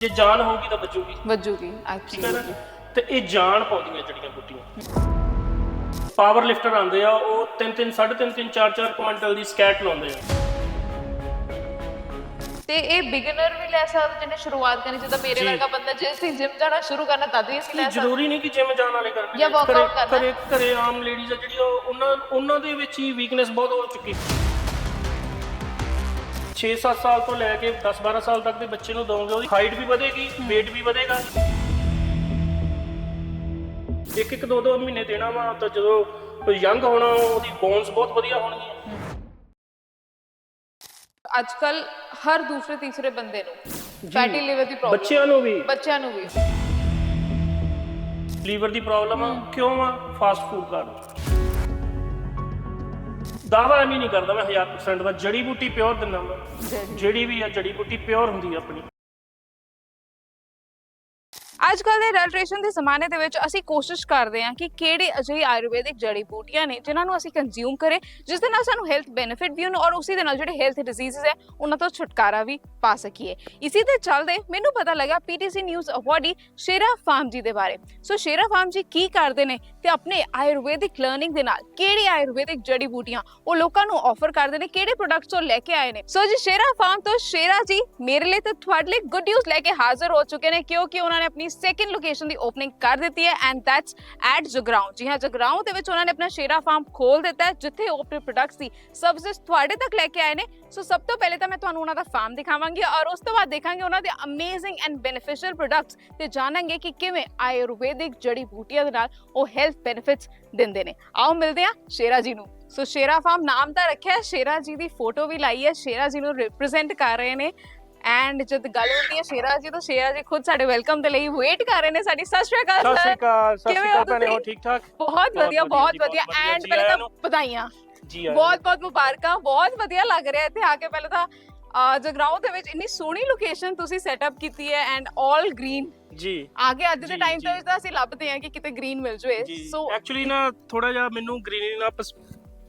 ਜੇ ਜਾਨ ਹੋਊਗੀ ਤਾਂ ਬਚੂਗੀ। ਵੱਜੂਗੀ ਠੀਕ ਹੈ ਨਾ? ਐਕਚੁਅਲੀ ਤੇ ਇਹ ਜਾਨ ਪਾਉਂਦੀਆਂ ਜੜੀਆਂ ਬੂਟੀਆਂ। ਪਾਵਰ ਲਿਫਟਰ ਆਉਂਦੇ ਆ ਉਹ 3 3 3.5 3 4 4 ਕੁਇੰਟਲ ਦੀ ਸਕੈਟ ਲਾਉਂਦੇ ਆ। ਤੇ ਇਹ ਬਿਗਨਰ ਵੀ ਲੈ ਸਕਦਾ ਜਿਹਨੇ ਸ਼ੁਰੂਆਤ ਕਰਨੀ ਜਿੱਦਾਂ ਮੇਰੇ ਜੀ। ਵਰਗਾ ਬੰਦਾ ਜੇ ਅਸੀਂ ਜਿਮ ਜਾਣਾ ਸ਼ੁਰੂ ਕਰਨਾ ਤਦ ਵੀ ਅਸੀਂ ਲੈ ਇਹ ਸਕਦੇ। ਜ਼ਰੂਰੀ ਨਹੀਂ ਕਿ ਜਿਮ ਜਾਣ ਵਾਲੇ ਕਰਨਗੇ। ਜਾਂ workout ਘਰੇ- ਕਰਨਾ। ਘਰੇ ਘਰੇ ਆਮ ਲੇਡੀਜ਼ ਆ ਜਿਹੜੀ ਉਹ ਉਹਨਾਂ ਉਹਨਾਂ ਦੇ ਵਿੱਚ ਹੀ ਵੀਕਨੈਸ ਬਹੁਤ ਹੋ ਚੁੱਕੀ। 6-7 ਸਾਲ ਤੋਂ ਲੈ ਕੇ 10-12 ਸਾਲ ਤੱਕ ਦੇ ਬੱਚੇ ਨੂੰ ਦੋਗੇ ਉਹਦੀ ਹਾਈਟ ਵੀ ਵਧੇਗੀ weight ਵੀ ਵਧੇਗਾ। ਇੱਕ ਇੱਕ ਦੋ ਦੋ ਮਹੀਨੇ ਦੇਣਾ ਵਾ ਤਾਂ ਜਦੋਂ ਯੰਗ ਹੋਣਾ ਉਹਦੀ ਬੋਨਸ ਬਹੁਤ ਵਧੀਆ ਹੋਣਗੀਆਂ। ਅੱਜ ਕੱਲ ਹਰ ਦੂਸਰੇ ਤੀਸਰੇ ਬੰਦੇ ਨੂੰ ਫੈਟੀ ਲਿਵਰ ਦੀ ਪ੍ਰੋਬਲਮ ਬੱਚਿਆਂ ਨੂੰ ਵੀ। ਬੱਚਿਆਂ ਨੂੰ ਵੀ। ਲੀਵਰ ਦੀ ਪ੍ਰੋਬਲਮ ਆ। ਕਿਉਂ ਆ? ਫਾਸਟ ਫੂਡ ਕਾਰਨ। ਦਾਵਾ ਐਵੇਂ ਨਹੀਂ ਕਰਦਾ ਮੈਂ 1000% ਦਾ ਜੜੀ ਬੂਟੀ ਪਿਓਰ ਦਿੰਦਾ ਮੈਂ। ਜਿਹੜੀ ਵੀ ਆ ਜੜੀ ਬੂਟੀ ਪਿਓਰ ਹੁੰਦੀ ਆ ਆਪਣੀ। ਅੱਜ ਕੱਲ ਦੇ ਰੈਲਟ੍ਰੇਸ਼ਨ ਦੇ ਜ਼ਮਾਨੇ ਦੇ ਵਿੱਚ ਅਸੀਂ ਕੋਸ਼ਿਸ਼ ਕਰਦੇ ਹਾਂ ਕਿ ਕਿਹੜੇ ਅਜਿਹੇ ਆਯੁਰਵੈਦਿਕ ਜੜੀ ਬੂਟੀਆਂ ਨੇ ਜਿਨ੍ਹਾਂ ਨੂੰ ਅਸੀਂ ਕੰਜ਼ਿਊਮ ਕਰੇ, ਜਿਸ ਦੇ ਨਾਲ ਸਾਨੂੰ ਹੈਲਥ ਬੈਨੀਫਿਟ ਵੀ ਹੋਣ ਔਰ ਉਸੇ ਦੇ ਨਾਲ ਜਿਹੜੇ ਹੈਲਥ ਡਿਜ਼ੀਜ਼ਸ ਹੈ, ਉਹਨਾਂ ਤੋਂ ਛੁਟਕਾਰਾ ਵੀ ਪਾ ਸਕੀਏ। ਇਸੇ ਦੇ ਚੱਲਦੇ ਮੈਨੂੰ ਪਤਾ ਲੱਗਾ PTC news awardee Shera farm ji ਦੇ ਬਾਰੇ। ਸੋ ਸ਼ੇਰਾ ਫਾਰਮ ਜੀ ਕੀ ਕਰਦੇ ਨੇ ਤੇ ਆਪਣੇ ਆਯੁਰਵੈਦਿਕ ਲਰਨਿੰਗ ਦੇ ਨਾਲ ਕਿਹੜੇ ਆਯੁਰਵੈਦਿਕ ਜੜੀ ਬੂਟੀਆਂ ਉਹ ਲੋਕਾਂ ਨੂੰ ਆਫਰ ਕਰਦੇ ਨੇ, ਕਿਹੜੇ ਪ੍ਰੋਡਕਟਸ ਉਹ ਲੈ ਕੇ ਆਏ ਨੇ। ਸੋ ਜੀ ਸ਼ੇਰਾ ਫਾਰਮ ਤੋਂ ਸ਼ੇਰਾ ਜੀ ਮੇਰੇ ਲਈ ਤੇ ਤੁਹਾਡੇ ਲਈ ਗੁੱਡ ਨਿਊਜ਼ ਲੈ ਕੇ ਹਾਜ਼ਰ ਹੋ ਚੁੱਕੇ ਨੇ ਕਿਉਂਕਿ ਉਹਨਾਂ ਨੇ ਆਪਣੀ ਸੈਕਿੰਡ ਲੋਕੇਸ਼ਨ ਦੀ ਓਪਨਿੰਗ ਕਰ ਦਿੱਤੀ ਹੈ ਐਂਡ ਦੈਟਸ ਐਟ ਜਗਰਾਉਂ ਜੀ ਹਾਂ ਜਗਰਾਉਂ ਦੇ ਵਿੱਚ ਉਹਨਾਂ ਨੇ ਆਪਣਾ ਸ਼ੇਰਾ ਫਾਰਮ ਖੋਲ ਦਿੱਤਾ ਹੈ, ਜਿੱਥੇ ਉਹ ਆਪਣੇ ਪ੍ਰੋਡਕਟਸ ਦੀ ਸਰਵਿਸਿਜ਼ ਤੁਹਾਡੇ ਤੱਕ ਲੈ ਕੇ ਆਏ ਨੇ। ਸੋ ਸਭ ਤੋਂ ਪਹਿਲੇ ਤਾਂ ਮੈਂ ਤੁਹਾਨੂੰ ਉਹਨਾਂ ਦਾ ਫਾਰਮ ਦਿਖਾਵਾਂਗੀ ਔਰ ਉਸ ਤੋਂ ਬਾਅਦ ਦੇਖਾਂਗੇ ਉਹਨਾਂ ਦੇ ਅਮੇਜ਼ਿੰਗ ਐਂਡ ਬੈਨੀਫੀਸ਼ੀਅਲ ਪ੍ਰੋਡਕਟਸ ਤੇ ਜਾਣਾਂਗੇ ਕਿ ਕਿਵੇਂ ਆਯੁਰਵੈਦਿਕ ਜੜੀ ਬੂਟੀਆਂ ਦੇ ਨਾਲ ਉਹ ਹੈਲਥ ਬੈਨੀਫਿਟਸ ਦਿੰਦੇ ਨੇ। ਆਓ ਮਿਲਦੇ ਹਾਂ ਸ਼ੇਰਾ ਜੀ ਨੂੰ। ਸੋ ਸ਼ੇਰਾ ਫਾਰਮ ਨਾਮ ਤਾਂ ਰੱਖਿਆ, ਸ਼ੇਰਾ ਜੀ ਦੀ ਫੋਟੋ ਵੀ ਲਾਈ ਹੈ, ਸ਼ੇਰਾ ਜੀ ਨੂੰ ਰਿਪਰੈਜ਼ੈਂਟ ਕਰ ਰਹੇ ਨੇ। ਐਂਡ ਜਦ ਗੱਲ ਹੁੰਦੀ ਹੈ ਸ਼ੇਰਾ ਜੀ ਤਾਂ ਸ਼ੇਰਾ ਜੀ ਖੁਦ ਸਾਡੇ ਵੈਲਕਮ ਦੇ ਲਈ ਵੇਟ ਕਰ ਰਹੇ ਨੇ ਸਾਡੀ। ਸਤਿ ਸ਼੍ਰੀ ਅਕਾਲ ਸਤਿ ਸ਼੍ਰੀ। ਅਕਾਲ ਸਤਿ ਸ਼੍ਰੀ ਅਕਾਲ ਭੈਣੇ ਹੋ? ਠੀਕ ਠਾਕ? ਬਹੁਤ ਵਧੀਆ ਬਹੁਤ ਵਧੀਆ। ਐਂਡ ਪਹਿਲਾਂ ਤਾਂ। ਵਧਾਈਆਂ। ਜੀ ਬਹੁਤ ਬਹੁਤ ਮੁਬਾਰਕਾਂ ਬਹੁਤ ਵਧੀਆ ਲੱਗ ਰਿਹਾ ਇੱਥੇ ਆ ਕੇ। ਪਹਿਲਾਂ ਤਾਂ ਜਗਰਾਉਂ ਦੇ ਵਿੱਚ ਇੰਨੀ ਸੋਹਣੀ ਲੋਕੇਸ਼ਨ ਤੁਸੀਂ ਸੈਟਅਪ ਕੀਤੀ ਹੈ ਐਂਡ 올 ਗ੍ਰੀਨ। ਜੀ। ਆਗੇ ਅੱਜ ਦੇ ਟਾਈਮ ਤਾਂ ਅਸੀਂ ਲੱਭਦੇ ਹਾਂ ਕਿ ਕਿਤੇ ਗ੍ਰੀਨ ਮਿਲ ਜਵੇ। ਸੋ ਐਕਚੁਅਲੀ ਨਾ ਥੋੜਾ ਜਿਹਾ ਮੈਨੂੰ ਗ੍ਰੀਨਰੀ ਨਾਲ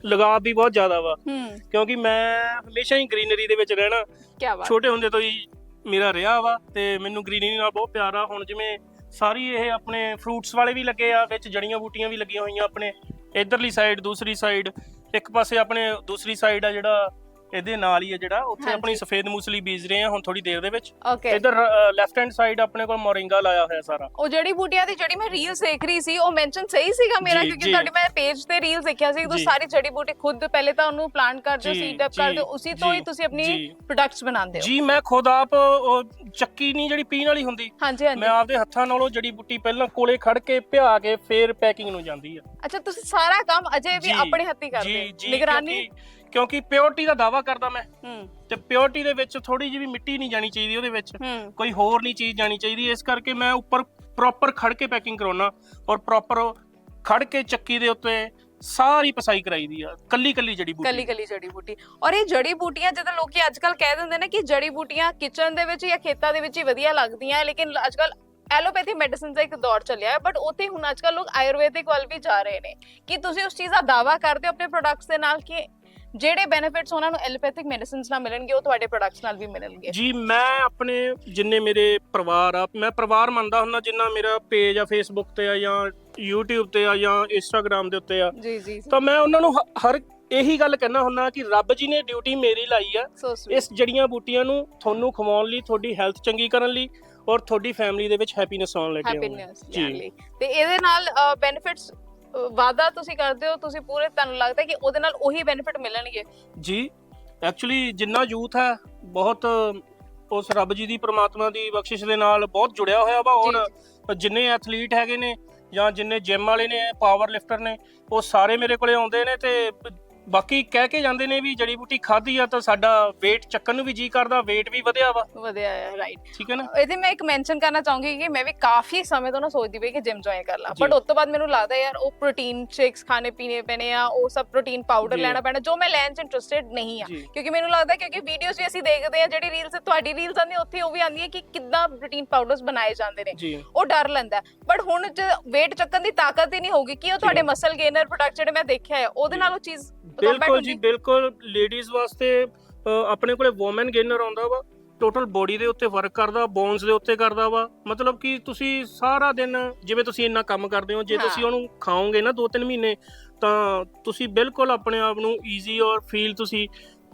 ਲਗਾਵ ਵੀ ਬਹੁਤ ਜ਼ਿਆਦਾ ਵਾ। ਹੂੰ। ਕਿਉਂਕਿ ਮੈਂ ਹਮੇਸ਼ਾ ਹੀ ਗ੍ਰੀਨਰੀ ਦੇ ਵਿੱਚ ਰਹਿਣਾ। ਕੀ ਬਾਤ। ਛੋਟੇ ਹੁੰਦੇ ਤੋਂ ਹੀ ਮੇਰਾ ਰਿਹਾ ਵਾ ਤੇ ਮੈਨੂੰ ਗ੍ਰੀਨਰੀ ਨਾਲ ਬਹੁਤ ਪਿਆਰ ਆ। ਹੁਣ ਜਿਵੇਂ ਸਾਰੀ ਇਹ ਆਪਣੇ ਫਰੂਟਸ ਵਾਲੇ ਵੀ ਲੱਗੇ ਆ ਵਿੱਚ ਜੜੀਆਂ ਬੂਟੀਆਂ ਵੀ ਲੱਗੀਆਂ ਹੋਈਆਂ ਆਪਣੇ। ਇਧਰਲੀ ਸਾਈਡ ਦੂਸਰੀ ਸਾਈਡ ਇੱਕ ਪਾਸੇ ਆਪਣੇ ਦੂਸਰੀ ਸਾਈਡ ਆ ਜਿਹੜਾ ਇਹਦੇ ਨਾਲ ਹੀ ਆ ਜਿਹੜਾ ਉੱਥੇ। ਆਪਣੀ ਸਫੇਦ ਮੂਸਲੀ ਬੀਜ ਰਹੇ ਆ ਹੁਣ ਥੋੜੀ ਦੇਰ ਦੇ ਵਿੱਚ। ਓਕੇ ਇਧਰ ਲੈਫਟ ਹੈਂਡ ਸਾਈਡ ਆਪਣੇ ਕੋਲ ਮੋਰਿੰਗਾ ਲਾਇਆ ਹੋਇਆ ਸਾਰਾ। ਉਹ ਜੜੀ ਬੂਟੀਆਂ ਦੀ ਜਿਹੜੀ ਮੈਂ ਰੀਲਸ ਦੇਖ ਰਹੀ ਸੀ ਉਹ ਮੈਂਸ਼ਨ ਸਹੀ ਸੀਗਾ ਮੇਰਾ ਕਿਉਂਕਿ। ਤੁਹਾਡੇ ਮੈਂ ਪੇਜ ਤੇ ਰੀਲਸ ਦੇਖਿਆ ਸੀ ਤੁਸੀਂ। ਸਾਰੀ ਜੜੀ ਬੂਟੀ ਖੁਦ ਪਹਿਲੇ ਤਾਂ ਉਹਨੂੰ ਪਲਾਂਟ ਕਰਦੇ ਹੋ ਸੀਡ ਅਪ ਕਰਦੇ ਹੋ ਉਸੇ ਤੋਂ ਹੀ ਤੁਸੀਂ ਆਪਣੀ। ਪ੍ਰੋਡਕਟਸ ਬਣਾਉਂਦੇ ਹੋ। ਜੀ ਮੈਂ ਖੁਦ ਆਪ ਉਹ ਚੱਕੀ ਨਹੀਂ ਜਿਹੜੀ ਪੀਣ ਵਾਲੀ ਹੁੰਦੀ। ਮੈਂ ਆਪਦੇ ਹੱਥਾਂ ਨਾਲ ਉਹ ਜੜੀ ਬੂਟੀ ਪਹਿਲਾਂ ਕੋਲੇ ਖੜ ਕੇ ਭਿਆ ਕੇ ਫੇਰ ਪੈਕਿੰਗ ਨੂੰ ਜਾਂਦੀ ਆ। ਅੱਛਾ ਤੁਸੀਂ ਸਾਰਾ ਕੰਮ ਅਜੇ ਵੀ ਆਪਣੇ ਹੱਥੀ ਕਰਦੇ ਹੋ? ਨਿਗਰਾਨੀ? ਕਿਉਂਕਿ- ਪਿਓਰਟੀ ਦਾ ਦਾਵਾ ਕਰਦਾ ਮੈਂ। ਹੂੰ। ਤੇ ਪਿਓਰਟੀ ਦੇ ਵਿੱਚ ਥੋੜੀ ਜਿਹੀ ਵੀ ਮਿੱਟੀ ਨਹੀਂ ਜਾਣੀ ਚਾਹੀਦੀ ਉਹਦੇ ਵਿੱਚ। ਹੂੰ। ਕੋਈ ਹੋਰ ਨਹੀਂ ਚੀਜ਼ ਜਾਣੀ ਚਾਹੀਦੀ। ਇਸ ਕਰਕੇ ਮੈਂ ਉੱਪਰ ਪ੍ਰੋਪਰ ਖੜ ਕੇ ਪੈਕਿੰਗ ਕਰਾਉਣਾ ਔਰ ਪ੍ਰੋਪਰ ਖੜ ਕੇ ਚੱਕੀ ਦੇ ਉੱਤੇ ਸਾਰੀ ਪਸਾਈ ਕਰਾਈਦੀ ਆ। ਕੱਲੀ ਕੱਲੀ ਜੜੀ ਬੂਟੀ। ਕੱਲੀ ਕੱਲੀ ਜੜੀ ਬੂਟੀ। ਔਰ ਇਹ ਜੜੀ ਬੂਟੀਆਂ ਜਦੋਂ ਲੋਕੀ ਅੱਜ ਕੱਲ ਕਹਿ ਦਿੰਦੇ ਨੇ ਕਿ ਜੜੀ ਬੂਟੀਆਂ ਕਿਚਨ ਦੇ ਵਿੱਚ ਜਾਂ ਖੇਤਾਂ ਦੇ ਵਿੱਚ ਹੀ ਵਧੀਆ ਲੱਗਦੀਆਂ ਲੇਕਿਨ ਅੱਜ ਕੱਲ ਐਲੋਪੈਥੀ ਮੈਡੀਸਿਨ ਦਾ ਇੱਕ ਦੌਰ ਚੱਲਿਆ ਹੈ ਬਟ ਉੱਥੇ ਹੁਣ ਅੱਜ ਕੱਲ ਲੋਕ ਆਯੁਰਵੈਦਿਕ ਵੱਲ ਵੀ ਜਾ ਰਹੇ ਨੇ। ਕਿ ਤੁਸੀਂ ਉਸ ਚੀਜ਼ ਦਾ ਦਾਵਾ ਕਰਦੇ ਹੋ ਆਪਣੇ ਪ੍ਰੋਡਕਟਸ ਦੇ ਨਾਲ ਕਿ ਜਿਹੜੇ ਬੈਨੀਫਿਟਸ ਉਹਨਾਂ ਨੂੰ ਐਲੋਪੈਥਿਕ ਮੈਡੀਸਿਨਸ ਨਾਲ ਮਿਲਣਗੇ ਉਹ ਤੁਹਾਡੇ ਪ੍ਰੋਡਕਟਸ ਨਾਲ ਵੀ ਮਿਲਣਗੇ। ਜੀ ਮੈਂ ਆਪਣੇ ਜਿੰਨੇ ਮੇਰੇ ਪਰਿਵਾਰ ਆ ਮੈਂ ਪਰਿਵਾਰ ਮੰਨਦਾ ਹੁੰਦਾ ਜਿੰਨਾ ਮੇਰਾ ਪੇਜ ਆ ਫੇਸਬੁੱਕ ਤੇ ਆ ਜਾਂ YouTube ਤੇ ਆ ਜਾਂ Instagram ਦੇ ਉੱਤੇ ਆ। ਜੀ ਜੀ ਤਾਂ ਮੈਂ ਉਹਨਾਂ ਨੂੰ ਹਰ ਇਹੀ ਗੱਲ ਕਹਿਣਾ ਹੁੰਦਾ ਕਿ ਰੱਬ ਜੀ ਨੇ ਡਿਊਟੀ ਮੇਰੀ ਲਾਈ ਆ। ਇਸ ਜੜੀਆਂ ਬੂਟੀਆਂ ਨੂੰ ਤੁਹਾਨੂੰ ਖਵਾਉਣ ਲਈ ਤੁਹਾਡੀ ਹੈਲਥ ਚੰਗੀ ਕਰਨ ਲਈ ਔਰ ਤੁਹਾਡੀ ਫੈਮਿਲੀ ਦੇ ਵਿੱਚ ਹੈਪੀਨੈਸ ਆਉਣ ਜੀ। ਲਈ। ਤੇ ਇਹਦੇ ਨਾਲ ਬੈਨੀਫਿਟਸ ਵਾਦਾ ਤੁਸੀਂ ਕਰਦੇ ਹੋ ਤੁਸੀਂ ਪੂਰੇ ਤੁਹਾਨੂੰ ਲੱਗਦਾ ਕਿ ਉਹਦੇ ਨਾਲ ਉਹੀ ਬੈਨੀਫਿਟ ਮਿਲਣਗੇ? ਜੀ ਐਕਚੁਅਲੀ ਜਿੰਨਾ ਯੂਥ ਹੈ ਬਹੁਤ ਉਸ ਰੱਬ ਜੀ ਦੀ ਪ੍ਰਮਾਤਮਾ ਦੀ ਬਖਸ਼ਿਸ਼ ਦੇ ਨਾਲ ਬਹੁਤ ਜੁੜਿਆ ਹੋਇਆ ਵਾ ਔਰ ਜਿੰਨੇ ਐਥਲੀਟ ਹੈਗੇ ਨੇ ਜਾਂ ਜਿੰਨੇ ਜਿਮ ਵਾਲੇ ਨੇ ਪਾਵਰ ਲਿਫਟਰ ਨੇ ਉਹ ਸਾਰੇ ਮੇਰੇ ਕੋਲੇ ਆਉਂਦੇ ਨੇ ਤੇ ਬਾਕੀ ਕਹਿ ਕੇ ਜਾਂਦੇ ਨੇ ਵੀ ਜੜੀ ਬੂਟੀ ਖਾਧੀ ਆ ਤਾਂ ਸਾਡਾ weight ਚੱਕਣ ਨੂੰ ਵੀ ਜੀ ਕਰਦਾ weight ਵੀ ਵਧਿਆ ਵਾ। ਵਧੀਆ ਹੈ ਰਾਈਟ ਠੀਕ ਹੈ ਨਾ? ਇਹਦੇ ਮੈਂ ਇੱਕ ਮੈਂਸ਼ਨ ਕਰਨਾ ਚਾਹੂੰਗੀ ਕਿ ਮੈਂ ਵੀ ਕਾਫੀ ਸਮੇਂ ਤੋਂ ਨਾ ਸੋਚਦੀ ਪਈ ਕਿ ਜਿਮ ਜੁਆਇਨ ਕਰ ਲਾਂ। ਜੀ। ਬਟ ਉਸ ਤੋਂ ਬਾਅਦ ਮੈਨੂੰ ਲੱਗਦਾ ਯਾਰ ਉਹ ਪ੍ਰੋਟੀਨ ਸ਼ੇਕਸ ਖਾਣੇ ਪੀਣੇ ਪੈਣੇ ਆ ਉਹ ਸਭ ਪ੍ਰੋਟੀਨ ਪਾਊਡਰ ਜੀ। ਲੈਣਾ ਪੈਣਾ ਜੋ ਮੈਂ ਲੈਣ ਚ ਇੰਟਰਸਟਿਡ ਨਹੀਂ ਆ। ਜੀ। ਕਿਉਂਕਿ ਮੈਨੂੰ ਲੱਗਦਾ ਕਿਉਂਕਿ ਵੀਡੀਓਜ਼ ਵੀ ਅਸੀਂ ਦੇਖਦੇ ਆ ਜਿਹੜੀ ਰੀਲਸ ਤੁਹਾਡੀ ਰੀਲਸ ਆਉਂਦੀ ਉੱਥੇ ਉਹ ਵੀ ਆਉਂਦੀ ਹੈ ਕਿ ਕਿੱਦਾਂ ਪ੍ਰੋਟੀਨ ਪਾਊਡਰਸ ਬਣਾਏ ਜਾਂਦੇ ਨੇ। ਜੀ। ਉਹ ਡਰ ਲੈਂਦਾ ਬਟ ਹੁਣ ਜੇ weight ਚੱਕਣ ਦੀ ਤਾਕਤ ਹੀ ਨਹੀਂ ਹੋਗੀ ਕਿ ਉਹ ਤੁਹਾਡੇ ਮਸਲ ਗੇਨਰ ਪ੍ਰੋਡਕਟ ਜਿਹੜੇ ਮੈਂ ਦੇਖਿਆ ਹੈ ਉਹਦੇ ਨਾਲ ਉਹ ਚੀਜ਼ ਬਿਲਕੁਲ ਜੀ? ਬਿਲਕੁਲ ਲੇਡੀਜ਼ ਵਾਸਤੇ ਆਪਣੇ ਕੋਲੇ ਔਮਨ ਗੇਨਰ ਆਉਂਦਾ ਵਾ ਟੋਟਲ ਬੋਡੀ ਦੇ ਉੱਤੇ ਵਰਕ ਕਰਦਾ ਬੋਨਸ ਦੇ ਉੱਤੇ ਕਰਦਾ ਵਾ ਮਤਲਬ ਕਿ ਤੁਸੀਂ ਸਾਰਾ ਦਿਨ ਜਿਵੇਂ ਤੁਸੀਂ ਇੰਨਾ ਕੰਮ ਕਰਦੇ ਹੋ ਜੇ। ਤੁਸੀਂ ਉਹਨੂੰ ਖਾਓਗੇ ਨਾ 2-3 ਮਹੀਨੇ ਤਾਂ ਤੁਸੀਂ ਬਿਲਕੁਲ ਆਪਣੇ ਆਪ ਨੂੰ ਈਜ਼ੀ ਔਰ ਫੀਲ ਤੁਸੀਂ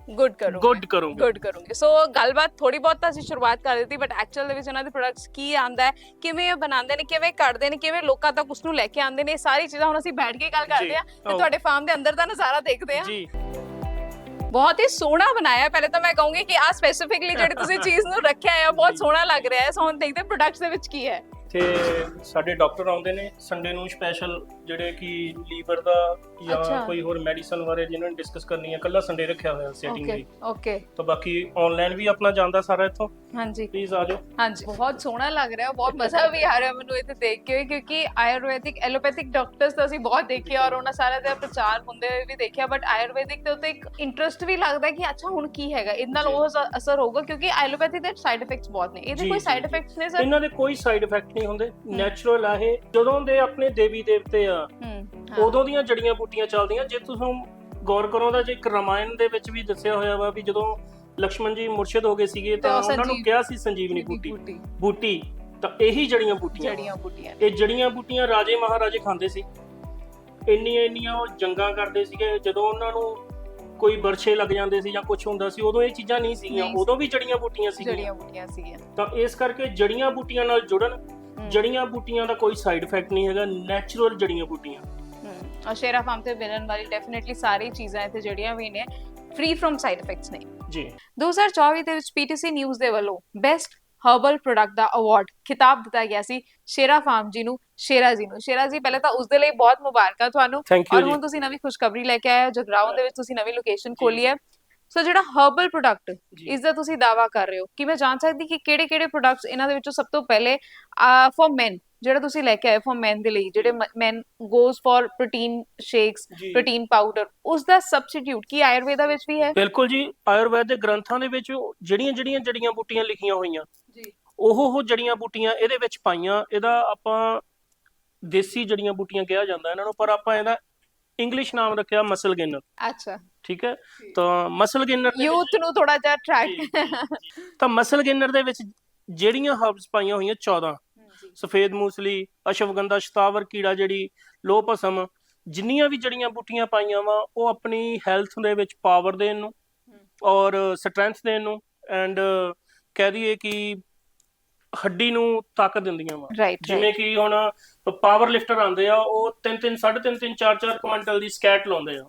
ਗੁੱਡ ਕਰੋ ਗੁੱਡ ਕਰੋਗੇ। ਗੁੱਡ ਕਰੂੰਗੇ। ਸੋ ਗੱਲਬਾਤ ਥੋੜੀ ਬਹੁਤ ਤਾਂ ਅਸੀਂ ਸ਼ੁਰੂਆਤ ਕਰ ਦਿੱਤੀ ਬਟ ਐਕਚੁਅਲ ਦੇ ਵਿੱਚ ਇਹਨਾਂ ਦੇ ਪ੍ਰੋਡਕਟਸ ਕੀ ਆਂਦਾ ਹੈ ਕਿਵੇਂ ਇਹ ਬਣਾਉਂਦੇ ਨੇ ਕਿਵੇਂ ਕੱਢਦੇ ਨੇ ਕਿਵੇਂ ਲੋਕਾਂ ਤੱਕ ਉਸ ਨੂੰ ਲੈ ਕੇ ਆਉਂਦੇ ਨੇ ਇਹ ਸਾਰੀ ਚੀਜ਼ਾਂ ਹੁਣ ਅਸੀਂ ਬੈਠ ਕੇ ਗੱਲ ਕਰਦੇ ਆ ਤੇ ਆਓ। ਤੁਹਾਡੇ ਫਾਰਮ ਦੇ ਅੰਦਰ ਦਾ ਨਜ਼ਾਰਾ ਦੇਖਦੇ ਆ ਜੀ। ਬਹੁਤ ਹੀ ਸੋਹਣਾ ਬਣਾਇਆ ਪਹਿਲੇ ਤਾਂ ਮੈਂ ਕਹੂੰਗੀ ਕਿ ਆ ਸਪੈਸੀਫਿਕਲੀ ਜਿਹੜੀ ਤੁਸੀਂ ਚੀਜ਼ ਨੂੰ ਰੱਖਿਆ ਹੈ ਬਹੁਤ ਸੋਹਣਾ ਲੱਗ ਰਿਹਾ ਹੈ। ਸੋ ਹੁਣ ਦੇਖਦੇ ਪ੍ਰੋਡਕਟਸ ਦੇ ਵਿੱਚ ਕੀ ਹੈ। ਤੇ ਸਾਡੇ ਡਾਕਟਰ ਆਉਂਦੇ ਨੇ ਸੰਡੇ ਨੂੰ ਸਪੈਸ਼ਲ ਜਿਹੜੇ ਕਿ ਲੀਵਰ ਦਾ ਅੱਛਾ। ਜਾਂ ਕੋਈ ਹੋਰ ਮੈਡੀਸਨ ਬਾਰੇ ਜਿਨ੍ਹਾਂ ਨੇ ਡਿਸਕਸ ਕਰਨੀ ਹੈ ਕੱਲਾ ਸੰਡੇ ਰੱਖਿਆ ਹੋਇਆ ਸੈਟਿੰਗ ਓਕੇ ਲਈ। ਓਕੇ ਤਾਂ ਬਾਕੀ ਆਨਲਾਈਨ ਵੀ ਆਪਣਾ ਜਾਂਦਾ ਸਾਰਾ ਇੱਥੋਂ। ਹਾਂਜੀ। ਪਲੀਜ਼ ਆ ਜਾਓ। ਹਾਂਜੀ। ਬਹੁਤ ਸੋਹਣਾ ਲੱਗ ਰਿਹਾ ਬਹੁਤ ਮਜ਼ਾ ਵੀ ਆ ਰਿਹਾ ਮੈਨੂੰ ਇੱਥੇ ਦੇਖ ਕੇ ਕਿਉਂਕਿ ਆਯੁਰਵੈਦਿਕ ਐਲੋਪੈਥਿਕ ਡਾਕਟਰਸ ਤਾਂ ਅਸੀਂ ਬਹੁਤ ਦੇਖੇ ਔਰ ਉਹਨਾਂ ਸਾਰਿਆਂ ਦਾ ਪ੍ਰਚਾਰ ਹੁੰਦੇ ਹੋਏ ਵੀ ਦੇਖਿਆ ਬਟ ਆਯੁਰਵੈਦਿਕ ਦੇ ਉੱਤੇ ਇੱਕ ਇੰਟਰਸਟ ਵੀ ਲੱਗਦਾ ਕਿ ਅੱਛਾ ਹੁਣ ਕੀ ਹੈਗਾ? ਇਹਦੇ ਨਾਲ ਜੀ। ਉਹ ਅਸਰ- ਅਸਰ ਹੋਊਗਾ ਕਿਉਂਕਿ ਆਯੁਰਵੈਦਿਕ ਦੇ ਸਾਈਡ ਇਫੈਕਟਸ ਬਹੁਤ ਨੇ। ਇਹਦੇ ਜੀ, ਕੋਈ ਜੀ, ਸਾਈਡ ਜੀ। ਇਫੈਕਟਸ ਨੇ ਸਰ ਇਹਨਾਂ ਦੇ ਕੋਈ ਸਾਈਡ ਇਫੈਕਟ ਨਹੀਂ ਹੁੰਦੇ। ਨੈਚੁਰਲ ਆ ਇਹ। ਜਦੋਂ ਦੇ ਆਪਣੇ ਦੇਵੀ ਦੇਵਤੇ ਆ ਆ। ਉਦੋਂ ਦੀਆਂ ਜੜੀਆਂ ਬੂਟੀਆਂ ਚੱਲਦੀਆਂ। ਜੇ ਤੁਸੀਂ ਗੌਰ ਕਰੋ ਤਾਂ ਜੇ ਇੱਕ ਰਮਾਇਣ ਦੇ ਵਿੱਚ ਵੀ ਦੱਸਿਆ ਹੋਇਆ ਵਾ ਵੀ ਜਦੋਂ ਲక్ష్మణ ਜੀ ਮੁਰਸ਼ਿਦ ਹੋ ਗਏ ਸੀਗੇ ਤਾਂ ਉਹਨਾਂ ਨੂੰ ਕਿਹਾ ਸੀ ਸੰਜੀਵਨੀ ਬੂਟੀ। ਬੂਟੀ। ਤਾਂ ਇਹੀ ਜੜੀਆਂ ਬੂਟੀਆਂ ਜੜੀਆਂ ਬੂਟੀਆਂ ਇਹ ਜੜੀਆਂ ਬੂਟੀਆਂ ਰਾਜੇ ਮਹਾਰਾਜੇ ਖਾਂਦੇ ਸੀ। ਇੰਨੀਆਂ ਇੰਨੀਆਂ ਉਹ ਜੰਗਾਂ ਕਰਦੇ ਸੀਗੇ। ਜਦੋਂ ਉਹਨਾਂ ਨੂੰ ਕੋਈ ਬਰਛੇ ਲੱਗ ਜਾਂਦੇ ਸੀ ਜਾਂ ਕੁਝ ਹੁੰਦਾ ਸੀ ਉਦੋਂ ਇਹ ਚੀਜ਼ਾਂ ਨਹੀਂ ਸੀਗੀਆਂ। ਉਦੋਂ ਵੀ ਜੜੀਆਂ ਬੂਟੀਆਂ ਸੀਗੀਆਂ। ਜੜੀਆਂ ਬੂਟੀਆਂ ਸੀਗੀਆਂ। ਤਾਂ ਇਸ ਕਰਕੇ ਜੜੀਆਂ ਬੂਟੀਆਂ ਨਾਲ ਜੁੜਨ ਜੜੀਆਂ ਬੂਟੀਆਂ ਦਾ ਕੋਈ ਸਾਈਡ ਇਫੈਕਟ ਨਹੀਂ ਹੈਗਾ ਨੈਚੁਰਲ ਜੜੀਆਂ ਬੂਟੀਆਂ। ਹੂੰ। ਔਰ ਸ਼ੇਰਾ ਫਾਰਮ ਤੇ ਮਿਲਣ ਵਾਲੀ ਡੈਫੀਨਿਟਲੀ ਸਾਰੀ ਚੀਜ਼ਾਂ ਇੱਥੇ ਜੜੀਆਂ ਵੀ ਨੇ ਫ੍ਰੀ ਫਰਮ ਸਾਈਡ ਇਫੈਕਟਸ ਨੇ। ਜੀ। 2024 ਦੇ ਵਿੱਚ ਪੀਟੀਸੀ ਨਿਊਜ਼ ਦੇ ਵੱਲੋਂ ਬੈਸਟ ਹਰਬਲ ਪ੍ਰੋਡਕਟ ਦਾ ਅਵਾਰਡ ਖਿਤਾਬ ਦਿੱਤਾ ਗਿਆ ਸੀ ਸ਼ੇਰਾ ਫਾਰਮ ਜੀ ਨੂੰ ਸ਼ੇਰਾ ਜੀ ਨੂੰ। ਸ਼ੇਰਾ ਜੀ ਪਹਿਲੇ ਤਾਂ ਉਸ ਦੇ ਲਈ ਬਹੁਤ ਮੁਬਾਰਕਾਂ ਤੁਹਾਨੂੰ। ਔਰ ਹੁਣ ਤੁਸੀਂ ਨਵੀਂ ਖੁਸ਼ਖਬਰੀ ਲੈ ਕੇ ਆਏ ਹੋ ਜਗਰਾਉਂ ਦੇ ਵਿੱਚ ਤੁਸੀਂ ਨਵੀਂ ਲੋਕੇਸ਼ਨ ਖੋਲੀ ਹੈ। ਸੋ ਜਿਹੜਾ ਹਰਬਲ ਪ੍ਰੋਡਕਟ। ਇਸ ਦਾ ਤੁਸੀਂ ਦਾਵਾ ਕਰ ਰਹੇ ਹੋ ਕੀ ਮੈਂ ਜਾਣ ਸਕਦੀ ਕਿ ਕਿਹੜੇ-ਕਿਹੜੇ ਪ੍ਰੋਡਕਟਸ ਇਹਨਾਂ ਦੇ ਵਿੱਚੋਂ ਸਭ ਤੋਂ ਪਹਿਲੇ ਫॉर men ਜਿਹੜਾ ਤੁਸੀਂ ਲੈ ਕੇ ਆਏ ਫॉर men ਦੇ ਲਈ ਜਿਹੜੇ men goes for protein shakes ਜੀ। ਪ੍ਰੋਟੀਨ ਪਾਊਡਰ ਉਸ ਦਾ ਸਬਸਟੀਟਿਊਟ ਕੀ ਆਯੁਰਵੇਦਾ ਵਿੱਚ ਵੀ ਹੈ? ਬਿਲਕੁਲ ਜੀ ਆਯੁਰਵੈਦ ਦੇ ਗ੍ਰੰਥਾਂ ਦੇ ਵਿੱਚ ਜਿਹੜੀਆਂ ਜਿਹੜੀਆਂ ਜੜੀਆਂ ਬੂਟੀਆਂ ਲਿਖੀਆਂ ਹੋਈਆਂ ਜੀ। ਉਹ ਉਹ ਜੜੀਆਂ ਬੂਟੀਆਂ ਇਹਦੇ ਵਿੱਚ ਪਾਈਆਂ ਇਹਦਾ ਆਪਾਂ ਦੇਸੀ ਜੜੀਆਂ ਬੂਟੀਆਂ ਕਿਹਾ ਜਾਂਦਾ ਇਹਨਾਂ ਨੂੰ ਪਰ ਆਪਾਂ ਇਹਦਾ ਇੰਗਲਿਸ਼ ਨਾਮ ਰੱਖਿਆ ਮਸਲ ਗੇਨਰ ਅੱਛਾ। ਠੀਕ ਹੈ? ਤਾਂ ਮਸਲ ਗੇਨਰ ਦੇ ਯੂਥ ਨੂੰ ਥੋੜਾ ਜਿਹਾ ਅਟਰੈਕਟ। ਤਾਂ ਮਸਲ ਗੇਨਰ ਦੇ ਵਿੱਚ ਜਿਹੜੀਆਂ ਹਰਬਸ ਪਾਈਆਂ ਹੋਈਆਂ 14 ਸਫੇਦ ਮੂਸਲੀ ਅਸ਼ਵਗੰਧਾ ਸ਼ਤਾਵਰ ਕੀੜਾ ਜਿਹੜੀ ਲੋਹ ਭਸਮ ਜਿੰਨੀਆਂ ਵੀ ਜੜੀਆਂ ਬੂਟੀਆਂ ਪਾਈਆਂ ਵਾ ਉਹ ਆਪਣੀ ਹੈਲਥ ਦੇ ਵਿੱਚ ਪਾਵਰ ਦੇਣ ਨੂੰ ਔਰ ਸਟਰੈਂਥ ਦੇਣ ਨੂੰ ਐਂਡ ਕਹਿ ਦਈਏ ਕਿ ਹੱਡੀ ਨੂੰ ਤਾਕਤ ਦਿੰਦੀਆਂ ਵਾ। ਰਾਈਟ ਜਿਵੇਂ ਕਿ ਹੁਣ ਪਾਵਰ ਲਿਫਟਰ ਆਉਂਦੇ ਆ ਉਹ 3 3 3.5 3 4 4 ਕੁਇੰਟਲ ਦੀ ਸਕੈਟ ਲਾਉਂਦੇ ਆ।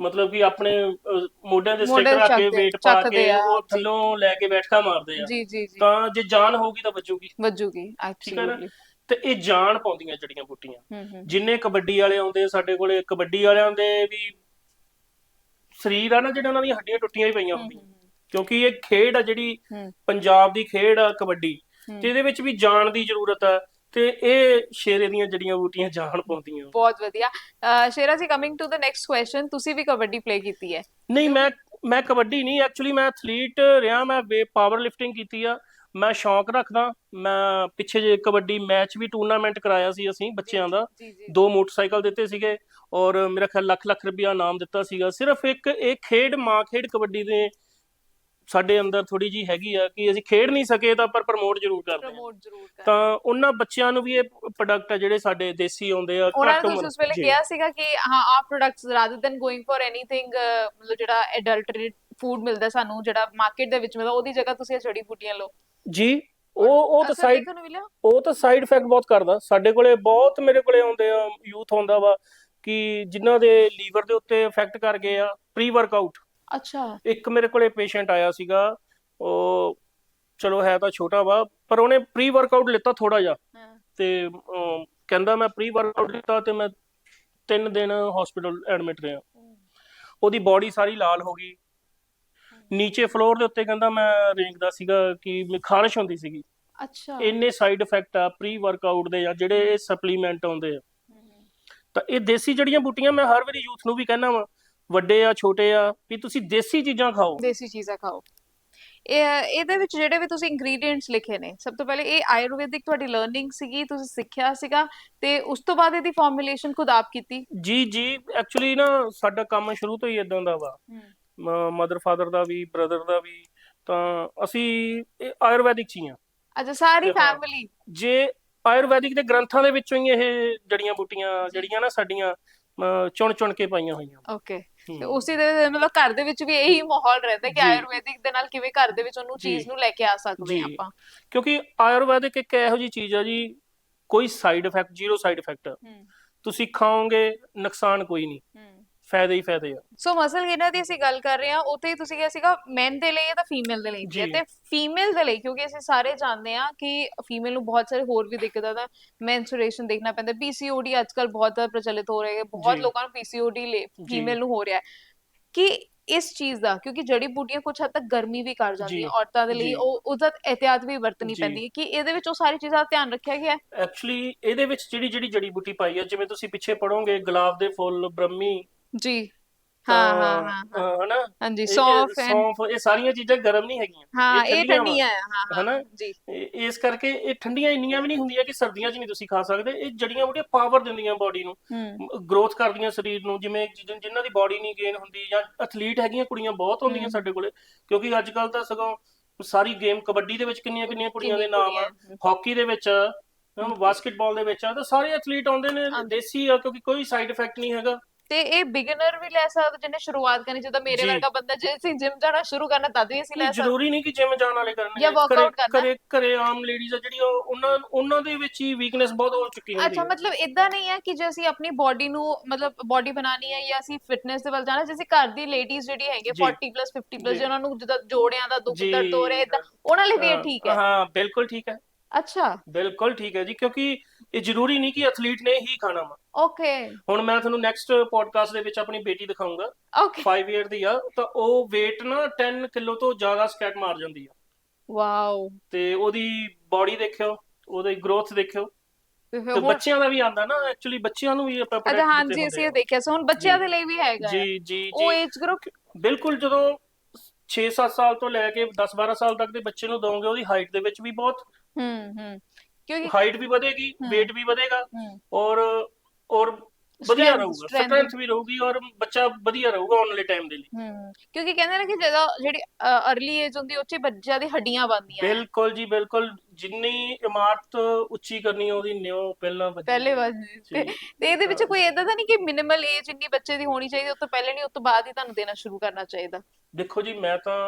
ਮਤਲਬ ਕਿ ਆਪਣੇ ਅਹ, ਮੋਢਿਆਂ ਦੇ ਮੋਢੇ ਸਟਿਕ ਰੱਖ ਕੇ ਚੱਕਦੇ- weight ਪਾ ਚੱਕਦੇ ਕੇ ਆ, ਉਹ। ਥੱਲੋਂ ਲੈ ਕੇ ਬੈਠਕਾ ਮਾਰਦੇ ਆ। ਜੀ ਜੀ ਜੀ। ਤਾਂ ਜੇ ਜਾਨ ਹੋਊਗੀ ਤਾਂ ਬਚੂਗੀ ਵੱਜੂਗੀ? ਐਕਚੁਅਲੀ ਤੇ ਇਹ ਜਾਨ ਪਾਉਂਦੀਆਂ ਜੜੀਆਂ ਬੂਟੀਆਂ। ਹੂੰ ਹੂੰ। ਜਿੰਨੇ ਕਬੱਡੀ ਵਾਲੇ ਆਉਂਦੇ ਸਾਡੇ ਕੋਲੇ ਕਬੱਡੀ ਵਾਲਿਆਂ ਦੇ ਵੀ ਸਰੀਰ ਆ ਨਾ ਜਿਹੜਾ ਉਹਨਾਂ ਦੀਆਂ ਹੱਡੀਆਂ ਟੁੱਟੀਆਂ ਹੀ ਪਈਆਂ ਹੁੰਦੀਆਂ। ਕਿਉਂਕਿ ਇਹ ਖੇਡ ਆ ਜਿਹੜੀ ਹੂੰ। ਪੰਜਾਬ ਦੀ ਖੇਡ ਆ ਕਬੱਡੀ। ਤੇ ਇਹਦੇ ਵਿੱਚ ਵੀ ਜਾਨ ਦੀ ਜ਼ਰੂਰਤ ਆ। ਤੇ ਇਹ ਸ਼ੇਰੇ ਦੀਆਂ ਜੜੀਆਂ ਬੂਟੀਆਂ ਜਾਨ ਪਾਉਂਦੀਆਂ। ਬਹੁਤ ਵਧੀਆ। ਅਹ, Shera ji coming to the next question ਤੁਸੀਂ ਵੀ ਕਬੱਡੀ ਪਲੇ ਕੀਤੀ ਹੈ? ਨਹੀਂ ਮੈਂ ਮੈਂ ਕਬੱਡੀ ਨਹੀਂ ਐਕਚੁਅਲੀ ਮੈਂ ਐਥਲੀਟ ਰਿਹਾ ਮੈਂ ਵੇ ਪਾਵਰ ਲਿਫਟਿੰਗ ਕੀਤੀ ਆ। ਮੈਂ ਸ਼ੌਂਕ ਰੱਖਦਾ ਮੈਂ ਪਿੱਛੇ ਜੇ ਕਬੱਡੀ ਮੈਚ ਵੀ ਟੂਰਨਾਮੈਂਟ ਕਰਾਇਆ ਸੀ ਅਸੀਂ ਬੱਚਿਆਂ ਦਾ। ਜੀ ਜੀ ਦੋ ਮੋਟਰਸਾਈਕਲ ਦਿੱਤੇ ਸੀਗੇ ਔਰ ਮੇਰਾ ਖਿਆਲ ਲੱਖ ਲੱਖ ਰੁਪਇਆ ਨਾਮ ਦਿੱਤਾ ਸੀਗਾ। ਸਿਰਫ ਇੱਕ ਇਹ ਖੇਡ ਮਾਂ ਖੇਡ ਕਬੱਡੀ ਦੇ ਸਾਡੇ ਅੰਦਰ ਥੋੜੀ ਜੀ ਹੈਗੀ ਆ ਕਿ ਅਸੀਂ ਖੇਡ ਨਹੀਂ ਸਕੇ ਤਾਂ ਪਰ ਪ੍ਰਮੋਟ ਜ਼ਰੂਰ ਕਰਦੇ ਹਾਂ। ਪ੍ਰਮੋਟ ਜ਼ਰੂਰ ਕਰ ਤਾਂ ਉਹਨਾਂ ਬੱਚਿਆਂ ਨੂੰ ਵੀ ਇਹ ਪ੍ਰੋਡਕਟ ਆ ਜਿਹੜੇ ਸਾਡੇ ਦੇਸੀ ਆਉਂਦੇ ਆ ਉਹਨਾਂ ਨੇ ਤੁਸੀਂ ਉਸ ਵੇਲੇ ਜੀ। ਕਿਹਾ ਸੀਗਾ ਕਿ ਹਾਂ ਆ products rather than going for anything ਮਤਲਬ ਜਿਹੜਾ ਐਡਲਟਰੇਟ ਫੂਡ ਮਿਲਦਾ ਸਾਨੂੰ ਜਿਹੜਾ ਮਾਰਕੀਟ ਦੇ ਵਿੱਚ ਮਿਲਦਾ ਉਹਦੀ ਜਗ੍ਹਾ ਤੁਸੀਂ ਇਹ ਜੜੀ ਬੂਟੀਆਂ ਲਓ। ਜੀ ਉਹ ਉਹ ਤਾਂ ਅਸਰ ਸਾਈਡ ਦੇਖਣ ਨੂੰ ਮਿਲਿਆ? ਉਹ ਤਾਂ ਸਾਈਡ ਇਫੈਕਟ ਬਹੁਤ ਕਰਦਾ। ਸਾਡੇ ਕੋਲੇ ਬਹੁਤ ਮੇਰੇ ਕੋਲੇ ਆਉਂਦੇ ਆ ਯੂਥ ਆਉਂਦਾ ਵਾ ਕਿ ਜਿਨ੍ਹਾਂ ਦੇ ਲੀਵਰ ਦੇ ਉੱਤੇ ਇਫੈਕਟ ਕਰ ਗਏ ਆ ਪ੍ਰੀ ਵਰਕਆਊਟ ਅੱਛਾ। ਇੱਕ ਮੇਰੇ ਕੋਲੇ ਪੇਸ਼ੈਂਟ ਆਇਆ ਸੀਗਾ ਉਹ ਚਲੋ ਹੈ ਤਾਂ ਛੋਟਾ ਵਾ ਪਰ ਉਹਨੇ ਪ੍ਰੀ ਵਰਕਆਊਟ ਲਿੱਤਾ ਥੋੜਾ ਜਿਹਾ। ਹਾਂ। ਤੇ ਅਮ, ਕਹਿੰਦਾ ਮੈਂ ਪ੍ਰੀ ਵਰਕਆਊਟ ਲਿੱਤਾ ਤੇ ਮੈਂ 3 ਦਿਨ ਹਸਪੀਟਲ ਐਡਮਿਟ ਰਿਹਾ। ਉਹਦੀ ਬਾਡੀ ਸਾਰੀ ਲਾਲ ਹੋ ਗਈ। ਨੀਚੇ ਫਲੋਰ ਦੇ ਉੱਤੇ ਕਹਿੰਦਾ ਮੈਂ ਰੇਂਗਦਾ ਸੀਗਾ ਕਿ ਮੈਂ ਖਾਰਿਸ਼ ਹੁੰਦੀ ਸੀਗੀ। ਅੱਛਾ। ਇੰਨੇ ਸਾਈਡ ਇਫੈਕਟ ਆ ਪ੍ਰੀ ਵਰਕਆਊਟ ਦੇ ਜਾਂ ਜਿਹੜੇ ਸਪਲੀਮੈਂਟ ਆਉਂਦੇ ਆ। ਤਾਂ ਇਹ ਦੇਸੀ ਜੜੀਆਂ ਬੂਟੀਆਂ ਮੈਂ ਹਰ ਵਾਰੀ ਯੂਥ ਨੂੰ ਵੀ ਕਹਿਣਾ ਵਾ। ਵੱਡੇ ਆ ਛੋਟੇ ਆ ਵੀ ਤੁਸੀਂ ਦੇਸੀ ਚੀਜ਼ਾਂ ਖਾਓ। ਦੇਸੀ ਚੀਜ਼ਾਂ ਖਾਓ। ਇਹ ਇਹਦੇ ਵਿੱਚ ਜਿਹੜੇ ਵੀ ਤੁਸੀਂ ਇੰਗਰੀਡੀਐਂਟਸ ਲਿਖੇ ਨੇ ਸਭ ਤੋਂ ਪਹਿਲੇ ਇਹ ਆਯੁਰਵੈਦਿਕ ਤੁਹਾਡੀ ਲਰਨਿੰਗ ਸੀਗੀ ਤੁਸੀਂ ਸਿੱਖਿਆ ਸੀਗਾ ਤੇ ਉਸ ਤੋਂ ਬਾਅਦ ਇਹਦੀ ਫਾਰਮੂਲੇਸ਼ਨ ਖੁਦ ਆਪ ਕੀਤੀ। ਜੀ ਜੀ ਐਕਚੁਅਲੀ ਨਾ ਸਾਡਾ ਕੰਮ ਸ਼ੁਰੂ ਤੋਂ ਹੀ ਇਦਾਂ ਦਾ ਵਾ। ਮਦਰ ਫਾਦਰ ਦਾ ਵੀ ਬ੍ਰਦਰ ਦਾ ਵੀ ਤਾਂ ਅਸੀਂ ਆਯੁਰਵੈਦਿਕ ਚ ਹੀ ਹਾਂ ਅੱਛਾ ਸਾਰੀ। ਫੈਮਿਲੀ ਜੇ ਆਯੁਰਵੈਦਿਕ ਦੇ ਗ੍ਰੰਥਾਂ ਦੇ ਵਿੱਚੋਂ ਹੀ ਇਹ ਜੜੀਆਂ ਬੂਟੀਆਂ ਜਿਹੜੀਆਂ ਨਾ ਸਾਡੀਆਂ ਚੁਣ ਚੁਣ ਕੇ ਪਾਈਆਂ ਹੋਈਆਂ। ਓਕੇ। ਤੇ ਉਸੇ ਦੇ ਮਤਲਬ ਘਰ ਦੇ ਵਿੱਚ ਵੀ ਇਹੀ ਮਾਹੌਲ ਰਹਿੰਦਾ ਕਿ। ਆਯੁਰਵੈਦਿਕ ਦੇ ਨਾਲ ਕਿਵੇਂ ਘਰ ਦੇ ਵਿੱਚ ਉਹਨੂੰ। ਚੀਜ਼ ਨੂੰ ਲੈ ਕੇ ਆ ਸਕਦੇ ਜੀ। ਆਪਾਂ ਕਿਉਂਕਿ ਆਯੁਰਵੈਦਿਕ ਇੱਕ ਇਹੋ ਜੀ ਚੀਜ਼ ਆ ਜੀ ਕੋਈ side effect zero side effect ਤੁਸੀਂ ਖਾਓਗੇ ਨੁਕਸਾਨ ਕੋਈ ਨਹੀਂ ਫਾਇਦੇ ਹੀ ਫਾਇਦੇ ਆ ਸੋ ਮਸਲ ਗੇਨਰ ਦੀ ਅਸੀਂ ਗੱਲ ਕਰ ਰਹੇ ਹਾਂ ਉੱਥੇ ਹੀ ਤੁਸੀਂ ਕਿਹਾ ਸੀਗਾ ਮੈਨ ਦੇ ਲਈ ਜਾਂ ਫੀਮੇਲ ਦੇ ਲਈ ਜੀ। ਤੇ ਫੀਮੇਲ ਦੇ ਲਈ ਕਿਉਂਕਿ ਅਸੀਂ ਸਾਰੇ ਜਾਣਦੇ ਹਾਂ ਕਿ ਫੀਮੇਲ ਨੂੰ ਬਹੁਤ ਸਾਰੇ ਹੋਰ ਵੀ ਦਿੱਕਤਾਂ ਦਾ ਮੈਂਸਟ੍ਰੂਏਸ਼ਨ ਦੇਖਣਾ ਪੈਂਦਾ ਪੀਸੀਓਡੀ ਅੱਜਕੱਲ ਬਹੁਤ ਜ਼ਿਆਦਾ ਪ੍ਰਚਲਿਤ ਹੋ ਰਿਹਾ ਹੈ ਬਹੁਤ ਜੀ। ਲੋਕਾਂ ਨੂੰ ਪੀਸੀਓਡੀ ਲੈ ਜੀ। ਫੀਮੇਲ ਨੂੰ ਹੋ ਰਿਹਾ ਹੈ ਕਿ ਇਸ ਚੀਜ਼ ਦਾ ਕਿਉਂਕਿ ਜੜੀ ਬੂਟੀਆਂ ਕੁਝ ਹੱਦ ਤੱਕ ਗਰਮੀ ਵੀ ਕਰ ਜਾਂਦੀਆਂ ਜੀ। ਔਰਤਾਂ ਦੇ ਲਈ ਜੀ। ਉਹ ਉਹਦਾ ਇਹਤਿਆਤ ਵੀ ਵਰਤਣੀ ਜੀ। ਪੈਂਦੀ ਹੈ ਕਿ ਇਹਦੇ ਵਿੱਚ ਉਹ ਸਾਰੀ ਚੀਜ਼ਾਂ ਦਾ ਧਿਆਨ ਰੱਖਿਆ ਗਿਆ ਹੈ ਐਕਚੁਅਲੀ ਇਹਦੇ ਵਿੱਚ ਜਿਹੜੀ ਜਿਹੜੀ ਜੜੀ ਬੂਟੀ ਪਾਈ ਆ ਜਿਵੇਂ ਤੁਸੀਂ ਪਿੱਛੇ ਪੜੋਗੇ ਗੁਲਾਬ ਦੇ ਫੁੱਲ ਬ੍ਰਹਮੀ ਜੀ। ਹਾਂ ਹਾਂ ਤਾਂ, ਹਾਂ। ਹਾਂ। ਅਹ, ਹਨਾ? ਹਾਂਜੀ ਇਹ- ਇਹ ਸੌਂਫ ਇਹ ਸਾਰੀਆਂ ਚੀਜ਼ਾਂ ਗਰਮ ਨਹੀਂ ਹੈਗੀਆਂ। ਹਾਂ ਇਹ ਠੰਡੀਆਂ ਠੰਡੀਆਂ ਹੈ ਹਾਂ ਹਾਂ ਹਨਾ? ਜੀ। ਇਹ- ਇਸ ਕਰਕੇ ਇਹ ਠੰਡੀਆਂ ਇੰਨੀਆਂ ਵੀ ਨਹੀਂ ਹੁੰਦੀਆਂ ਕਿ ਸਰਦੀਆਂ 'ਚ ਨਹੀਂ ਤੁਸੀਂ ਖਾ ਸਕਦੇ। ਇਹ ਜੜੀਆਂ ਬੂਟੀਆਂ ਪਾਵਰ ਦਿੰਦੀਆਂ ਬਾਡੀ ਨੂੰ। ਹੂੰ। ਗਰੋਥ ਕਰਦੀਆਂ ਸਰੀਰ ਨੂੰ। ਜਿਵੇਂ ਜਿ- ਜਿਨ੍ਹਾਂ ਦੀ ਬਾਡੀ ਨਹੀਂ ਗੇਨ ਹੁੰਦੀ ਜਾਂ ਐਥਲੀਟ ਹੈਗੀਆਂ ਕੁੜੀਆਂ ਬਹੁਤ ਹੁੰਦੀਆਂ ਹਮ। ਸਾਡੇ ਕੋਲੇ। ਕਿਉਂਕਿ ਅੱਜ ਕੱਲ ਤਾਂ ਸਗੋਂ ਸਾਰੀ ਗੇਮ ਕਬੱਡੀ ਦੇ ਵਿੱਚ ਕਿੰਨੀਆਂ ਕਿੰਨੀਆਂ ਕੁੜੀਆਂ ਦੇ ਕਿੰਨੀ ਨਾਮ ਆ। ਕੁੜੀਆਂ। ਹਾਕੀ ਦੇ ਵਿੱਚ ਆ ਬਾਸਕਟਬਾਲ ਦੇ ਵਿੱਚ ਆ ਤਾਂ ਸਾਰੇ ਐਥਲੀਟ ਆਉਂਦੇ ਨੇ। ਦੇਸੀ ਆ ਕਿਉਂਕਿ ਕੋਈ ਸਾਈਡ ਇਫੈਕਟ ਨਹੀਂ ਹੈਗਾ। ਤੇ ਇਹ ਬਿਗਨਰ ਵੀ ਲੈ ਸਕਦਾ ਜਿਹਨੇ ਸ਼ੁਰੂਆਤ ਕਰਨੀ ਜਿੱਦਾਂ ਮੇਰੇ ਜੀ। ਵਰਗਾ ਬੰਦਾ ਜੇ ਅਸੀਂ ਜਿਮ ਜਾਣਾ ਸ਼ੁਰੂ ਕਰਨਾ ਤਦ ਵੀ ਅਸੀਂ ਲੈ ਸਕਦੇ ਜ਼ਰੂਰੀ ਨਹੀਂ ਕਿ ਜਿਮ ਜਾਣ ਵਾਲੇ ਕਰਨਗੇ ਜਾਂ workout ਘਰੇ- ਕਰਨਾ। ਘਰੇ ਘਰੇ ਆਮ ਲੇਡੀਜ਼ ਆ ਜਿਹੜੀ ਉਹ- ਉਹਨਾਂ ਉਹਨਾਂ ਦੇ ਵਿੱਚ ਹੀ ਵੀਕਨੈਸ ਬਹੁਤ ਹੋ ਚੁੱਕੀ ਹੁੰਦੀ ਅੱਛਾ ਹੈ ਮਤਲਬ ਇਦਾਂ ਨਹੀਂ ਹੈ ਕਿ ਜੇ ਅਸੀਂ ਆਪਣੀ ਬਾਡੀ ਨੂੰ ਮਤਲਬ ਬਾਡੀ ਬਣਾਣੀ ਹੈ ਜਾਂ ਅਸੀਂ ਫਿਟਨੈਸ ਦੇ ਵੱਲ ਜਾਣਾ ਜਿਵੇਂ ਘਰ ਦੀ ਲੇਡੀਜ਼ ਜਿਹੜੀ ਹੈਗੇ ਜੀ। 40 ਪਲੱਸ 50 ਪਲੱਸ ਜੀ। ਜਿਹਨਾਂ ਨੂੰ ਜਿੱਦਾਂ ਜੋੜਿਆਂ ਦਾ ਦੁੱਖ ਜੀ। ਦਰਦ ਹੋ ਰਿਹਾ ਇਦਾਂ ਉਹਨਾਂ ਲਈ ਵੀ ਇਹ ਠੀਕ ਹੈ ਹਾਂ ਬਿਲਕੁਲ ਠੀਕ ਹੈ ਅੱਛਾ ਬਿਲਕੁਲ ਠੀਕ ਹੈ ਜੀ ਕਿਉਂਕਿ ਇਹ ਜ਼ਰੂਰੀ ਨਹੀਂ ਕਿ ਐਥਲੀਟ ਨੇ ਹੀ ਖਾਣਾ ਵਾ। ਓਕੇ ਹੁਣ ਮੈਂ ਤੁਹਾਨੂੰ ਨੈਕਸਟ ਪੋਡਕਾਸਟ ਦੇ ਵਿੱਚ ਆਪਣੀ ਬੇਟੀ ਦਿਖਾਉਂਗਾ। ਓਕੇ 5 ਇਅਰ ਦੀ ਆ ਤਾਂ ਉਹ weight ਨਾ 10 ਕਿਲੋ ਤੋਂ ਜ਼ਿਆਦਾ ਸਕੈਟ ਮਾਰ ਜਾਂਦੀ ਆ। ਵਾਓ ਤੇ ਉਹਦੀ ਬਾਡੀ ਦੇਖਿਓ ਉਹਦੀ ਗਰੋਥ ਦੇਖਿਓ। ਤੇ ਬੱਚਿਆਂ ਦਾ ਵੀ ਆਂਦਾ ਨਾ ਐਕਚੁਅਲੀ ਬੱਚਿਆਂ ਨੂੰ ਵੀ ਆਪਾਂ ਅੱਛਾ product ਹਾਂਜੀ ਅਸੀਂ ਇਹ ਦੇਖਿਆ ਸੀ ਹੁਣ ਬੱਚਿਆਂ ਜੀ। ਦੇ ਲਈ ਵੀ ਹੈਗਾ। ਹੈ। ਜੀ ਜੀ ਉਹ ਜੀ। ਏਜ ਗਰੁੱਪ ਬਿਲਕੁਲ ਜਦੋਂ 6-7 ਸਾਲ ਤੋਂ ਲੈ ਕੇ 10-12 ਸਾਲ ਤੱਕ ਦੇ ਬੱਚੇ ਨੂੰ ਦੋਗੇ ਉਹਦੀ ਹਾਈਟ ਦੇ ਵਿੱਚ ਵੀ ਬਹੁਤ ਹੂੰ ਹੂੰ। ਕਿਉਂਕਿ ਹਾਈਟ ਵੀ ਵਧੇਗੀ weight ਵੀ ਵਧੇਗਾ ਔਰ ਔਰ ਵਧੀਆ Strength- ਰਹੂਗਾ strength- ਸਟਰੈਂਥ ਵੀ ਰਹੂਗੀ ਔਰ ਬੱਚਾ ਵਧੀਆ ਰਹੂਗਾ ਆਉਣ ਵਾਲੇ ਟਾਈਮ ਦੇ ਲਈ ਕਿਉਂਕਿ ਕਹਿੰਦੇ ਨੇ ਕਿ ਜਦੋਂ ਜਿਹੜੀ ਅਰਲੀ ਏਜ ਹੁੰਦੀ ਉਹ 'ਚ ਹੀ ਬੱਚਿਆਂ ਦੀ ਹੱਡੀਆਂ ਬਣਦੀਆਂ ਨੇ। ਬਿਲਕੁਲ ਜੀ ਬਿਲਕੁਲ ਜਿੰਨੀ ਇਮਾਰਤ ਉੱਚੀ ਕਰਨੀ ਆ, ਉਹਦੀ ਨਿਉ ਪਹਿਲਾਂ ਵੱਜਣੀ ਪਹਿਲੇ। ਵਾਰ ਤੇ ਜੀ। ਤੇ ਇਹਦੇ ਵਿੱਚ। ਕੋਈ ਇਦਾਂ ਤਾਂ ਨਹੀਂ ਕਿ ਮਿਨੀਮਲ ਏਜ ਇੰਨੀ ਬੱਚੇ ਦੀ ਹੋਣੀ ਚਾਹੀਦੀ ਉਸ ਤੋਂ ਪਹਿਲੇ ਨਹੀਂ ਉਸ ਤੋਂ ਬਾਅਦ ਹੀ ਤੁਹਾਨੂੰ ਦੇਣਾ ਸ਼ੁਰੂ ਕਰਨਾ ਚਾਹੀਦਾ ਦੇਖੋ ਜੀ ਮੈਂ ਤਾਂ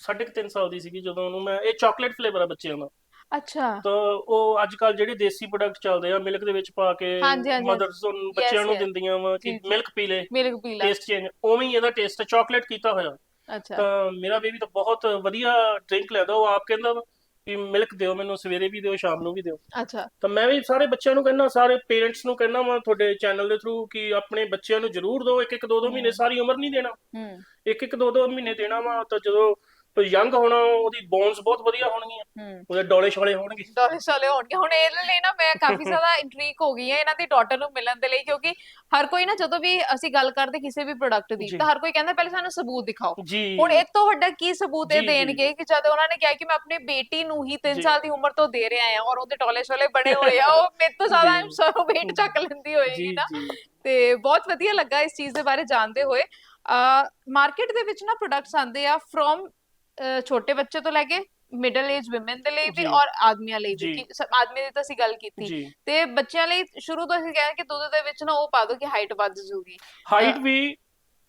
ਸਾਢੇ ਕੁ ਤਿੰਨ ਸਾਲ ਦੀ ਸੀਗੀ ਜਦੋਂ ਉਹਨੂੰ ਮੈਂ ਇਹ ਚਾਕਲੇਟ ਫਲੇਵਰ ਆ ਬੱਚਿਆਂ ਦਾ ਅੱਛਾ। ਤਾਂ ਉਹ ਅੱਜ ਕੱਲ ਜਿਹੜੇ ਦੇਸੀ ਪ੍ਰੋਡਕਟ ਚੱਲਦੇ ਆ ਮਿਲਕ ਦੇ ਵਿੱਚ ਪਾ ਕੇ ਹਾਂਜੀ, ਹਾਂਜੀ, ਮਦਰਸ ਬੱਚਿਆਂ ਨੂੰ yes. ਦਿੰਦੀਆਂ ਵਾ ਜੀ, ਕਿ ਜੀ। ਮਿਲਕ ਪੀ ਲੈ ਮਿਲਕ ਪੀ ਲਾ। ਟੇਸਟ ਚੇਂਜ ਉਵੇਂ ਹੀ ਇਹਦਾ ਟੇਸਟ ਚਾਕਲੇਟ ਕੀਤਾ ਹੋਇਆ। ਅੱਛਾ। ਤਾਂ ਮੇਰਾ ਬੇਬੀ ਤਾਂ ਬਹੁਤ ਵਧੀਆ ਡਰਿੰਕ ਲੈਂਦਾ। ਉਹ ਆਪ ਕਹਿੰਦਾ ਵਾ ਕਿ ਮਿਲਕ ਦਿਓ ਮੈਨੂੰ ਸਵੇਰੇ ਵੀ ਦਿਓ ਸ਼ਾਮ ਨੂੰ ਵੀ ਦਿਓ। ਅੱਛਾ। ਤਾਂ ਮੈਂ ਵੀ ਸਾਰੇ ਬੱਚਿਆਂ ਨੂੰ ਕਹਿੰਦਾ ਸਾਰੇ ਪੇਰੈਂਟਸ ਨੂੰ ਕਹਿੰਦਾ ਮੈਂ ਤੁਹਾਡੇ ਚੈਨਲ ਦੇ ਥਰੂ ਕਿ ਆਪਣੇ ਬੱਚਿਆਂ ਨੂੰ ਜ਼ਰੂਰ ਦਿਓ। ਇੱਕ ਇੱਕ ਦੋ ਦੋ ਮਹੀਨੇ ਸਾਰੀ ਉਮਰ ਨਹੀਂ ਦੇਣਾ। ਹੂੰ। ਇੱਕ ਇੱਕ ਦੋ ਦੋ ਮਹੀਨੇ ਦੇਣਾ ਵਾ। ਤਾਂ ਜਦੋਂ ਯੰਗ ਹੋਣਾ ਉਹਦੀ ਬੋਨਸ ਬਹੁਤ ਵਧੀਆ ਹੋਣਗੀਆਂ ਹੂੰ ਉਹਦੇ ਡੋਲੇ ਛੋਲੇ ਹੋਣਗੇ ਡੋਲੇ ਸਾਲੇ ਹੋਣਗੇ ਹੁਣ ਇਹਦੇ ਲਈ ਨਾ ਮੈਂ ਕਾਫੀ ਜ਼ਿਆਦਾ ਇੰਟਰੀਕ ਹੋ ਗਈ ਹਾਂ ਇਹਨਾਂ ਦੀ ਡਾਟਰ ਨੂੰ ਮਿਲਣ ਦੇ ਲਈ ਕਿਉਂਕਿ ਹਰ ਕੋਈ ਨਾ ਜਦੋਂ ਵੀ ਅਸੀਂ ਗੱਲ ਕਰਦੇ ਕਿਸੇ ਵੀ ਪ੍ਰੋਡਕਟ ਦੀ। ਤਾਂ ਹਰ ਕੋਈ ਕਹਿੰਦਾ ਪਹਿਲੇ ਸਾਨੂੰ ਸਬੂਤ ਦਿਖਾਓ ਹੁਣ ਇਹ ਤੋਂ ਵੱਡਾ ਕੀ ਸਬੂਤ ਇਹ। ਦੇਣਗੇ ਕਿ ਜਦ ਉਹਨਾਂ ਨੇ ਕਿਹਾ ਕਿ ਮੈਂ ਆਪਣੀ ਬੇਟੀ ਨੂੰ ਹੀ 3 ਜੀ। ਸਾਲ ਦੀ ਉਮਰ ਤੋਂ ਦੇ ਰਿਹਾ ਹਾਂ ਔਰ ਉਹਦੇ ਟੋਲੇ ਛੋਲੇ ਬਣੇ ਹੋਏ ਆ ਉਹ ਮੇਰੇ ਤੋਂ ਜ਼ਿਆਦਾ ਜੀ। ਸਰੋਂ weight ਚੱਕ ਲੈਂਦੀ ਹੋਏਗੀ ਨਾ ਤੇ ਬਹੁਤ ਵਧੀਆ ਲੱਗਾ ਇਸ ਚੀਜ਼ ਦੇ ਬਾਰੇ ਜਾਣਦੇ ਹੋਏ ਮਾਰਕੀਟ ਦੇ ਵਿੱਚ ਨਾ ਪ੍ਰੋਡਕਟਸ ਆਉਂਦੇ ਆ ਫਰੋਮ ਛੋਟੇ ਬੱਚੇ ਤੋਂ ਲੈ ਕੇ ਮਿਡਲ ਏਜ ਔਮਨ ਦੇ ਲਈ ਵੀ ਜੀ। ਔਰ ਆਦਮੀਆਂ ਲਈ ਵੀ ਆਦਮੀ ਦੀ ਤਾਂ ਅਸੀਂ ਗੱਲ ਕੀਤੀ। ਤੇ ਬੱਚਿਆਂ ਲਈ ਸ਼ੁਰੂ ਤੋਂ ਅਸੀਂ ਕਹਿੰਦੇ ਕਿ ਦੁੱਧ ਦੇ ਵਿੱਚ ਨਾ ਉਹ ਪਾ ਦੋ ਕਿ ਹਾਈਟ ਵੱਧ ਜੂਗੀ ਹਾਈਟ ਵੀ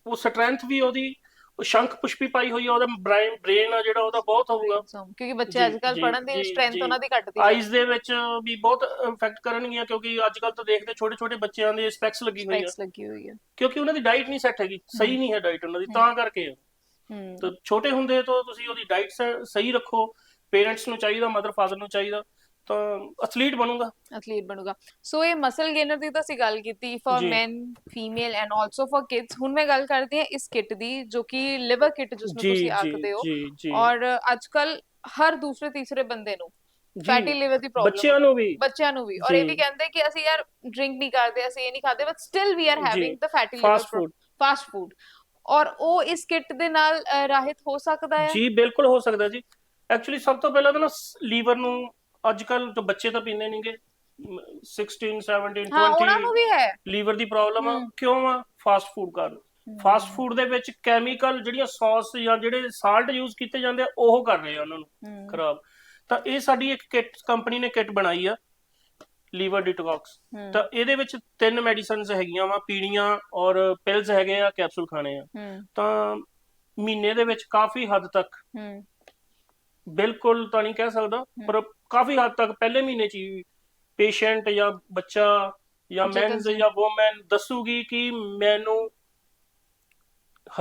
ਉਹ ਸਟਰੈਂਥ ਵੀ ਉਹਦੀ ਉਹ ਸ਼ੰਖ ਪੁਸ਼ਪੀ ਪਾਈ ਹੋਈ ਆ ਉਹਦਾ ਬ੍ਰੇਨ ਬ੍ਰੇਨ ਆ ਜਿਹੜਾ ਉਹਦਾ ਬਹੁਤ ਹੋਊਗਾ। ਕਿਉਂਕਿ ਬੱਚੇ ਅੱਜ ਕੱਲ ਪੜਨ ਦੀ ਸਟਰੈਂਥ। ਉਹਨਾਂ ਦੀ ਘਟਦੀ ਹੈ ਆਈਜ਼ ਦੇ ਵਿੱਚ ਵੀ ਬਹੁਤ ਇਫੈਕਟ ਕਰਨਗੀਆਂ ਕਿਉਂਕਿ ਅੱਜ ਕੱਲ ਤਾਂ ਦੇਖਦੇ ਛੋਟੇ ਛੋਟੇ ਬੱਚਿਆਂ ਦੇ ਸਪੈਕਸ ਲੱਗੀ ਹੋਈ ਆ। ਸਪੈਕਸ ਲੱਗੀ ਹੋਈ ਹੈ ਕਿਉਂਕਿ ਉਹਨਾਂ ਦੀ ਡਾਈਟ ਨਹੀਂ ਸੈੱਟ ਹੈਗੀ ਸਹੀ ਨਹੀਂ ਹੈ ਡਾਈਟ ਉਹਨਾਂ ਦੀ ਤਾਂ ਕਰਕੇ ਆ। ਤਾਂ ਛੋਟੇ ਹੁੰਦੇ ਤੋਂ ਤੁਸੀਂ ਉਹਦੀ ਡਾਈਟ ਸਹੀ ਰੱਖੋ ਪੇਰੈਂਟਸ ਨੂੰ ਚਾਹੀਦਾ ਮਦਰ ਫਾਦਰ ਨੂੰ ਚਾਹੀਦਾ ਤਾਂ ਐਥਲੀਟ ਬਣੂਗਾ। ਐਥਲੀਟ ਬਣੂਗਾ। ਸੋ ਇਹ ਮਸਲ ਗੇਨਰ ਦੀ ਤਾਂ ਅਸੀਂ ਗੱਲ ਕੀਤੀ for men female and also for kids ਹੁਣ ਮੈਂ ਗੱਲ ਕਰਦੀ ਹਾਂ ਇਸ ਕਿਟ ਦੀ ਜੋ ਕਿ ਲਿਵਰ ਕਿਟ ਜਿਸ ਨੂੰ ਤੁਸੀਂ ਆਖਦੇ ਹੋ। ਔਰ ਅੱਜਕੱਲ ਹਰ ਦੂਸਰੇ ਤੀਸਰੇ ਬੰਦੇ ਨੂੰ। ਫੈਟੀ ਲਿਵਰ ਦੀ ਪ੍ਰੋਬਲਮ ਬੱਚਿਆਂ ਨੂੰ ਵੀ। ਬੱਚਿਆਂ ਨੂੰ ਵੀ। ਔਰ ਇਹ। ਵੀ ਕਹਿੰਦੇ ਕਿ ਅਸੀਂ ਯਾਰ ਡਰਿੰਕ ਨਹੀਂ ਕਰਦੇ ਅਸੀਂ ਇਹ ਨਹੀਂ ਖਾਂਦੇ but still we are. Having the fatty liver fast food fast food ਔਰ ਉਹ ਇਸ ਕਿਟ ਦੇ ਨਾਲ ਰਾਹਿਤ ਹੋ ਸਕਦਾ ਹੈ? ਜੀ ਬਿਲਕੁਲ ਹੋ ਸਕਦਾ ਜੀ। ਐਕਚੁਅਲੀ ਸਭ ਤੋਂ ਪਹਿਲਾਂ ਤਾਂ ਨਾ ਲੀਵਰ ਨੂੰ ਅੱਜ ਕੱਲ ਤਾਂ ਬੱਚੇ ਤਾਂ ਪੀਂਦੇ ਨਹੀਂਗੇ 16 17 ਹਾਂ ਉਹਨਾਂ ਨੂੰ 20 ਵੀ ਹੈ। ਲੀਵਰ ਦੀ ਪ੍ਰੋਬਲਮ ਆ। ਕਿਉਂ ਆ? ਫਾਸਟ ਫੂਡ ਕਾਰਨ। ਫਾਸਟ ਫੂਡ ਦੇ ਵਿੱਚ ਕੈਮੀਕਲ ਜਿਹੜੀਆਂ ਸੌਸ ਜਾਂ ਜਿਹੜੇ ਸਾਲਟ ਯੂਜ਼ ਕੀਤੇ ਜਾਂਦੇ ਆ ਉਹ ਕਰ ਰਹੇ ਆ ਉਹਨਾਂ ਨੂੰ ਖਰਾਬ। ਤਾਂ ਇਹ ਸਾਡੀ ਇੱਕ ਕਿਟ ਕੰਪਨੀ ਨੇ ਕਿਟ ਬਣਾਈ ਆ। Liver detox. ਤਾਂ ਇਹਦੇ ਵਿੱਚ ਤਿੰਨ ਮੈਡੀਸਿਨਸ ਹੈਗੀਆਂ ਵਾ ਪੀਣੀਆਂ ਔਰ ਪਿਲਸ ਹੈਗੇ ਆ ਕੈਪਸੂਲ ਖਾਣੇ ਆ। ਤਾਂ ਮਹੀਨੇ ਦੇ ਵਿੱਚ ਕਾਫੀ ਹੱਦ ਤੱਕ ਬਿਲਕੁਲ ਤਾਂ ਨਹੀਂ ਕਹਿ ਸਕਦਾ ਪਰ ਕਾਫੀ ਹੱਦ ਤੱਕ ਪਹਿਲੇ ਮਹੀਨੇ ਚ ਹੀ ਪੇਸ਼ੈਂਟ ਜਾਂ ਬੱਚਾ ਜਾਂ ਮੈਨਸ ਜਾਂ ਵੂਮਨ ਦੱਸੂਗੀ ਕਿ ਮੈਨੂੰ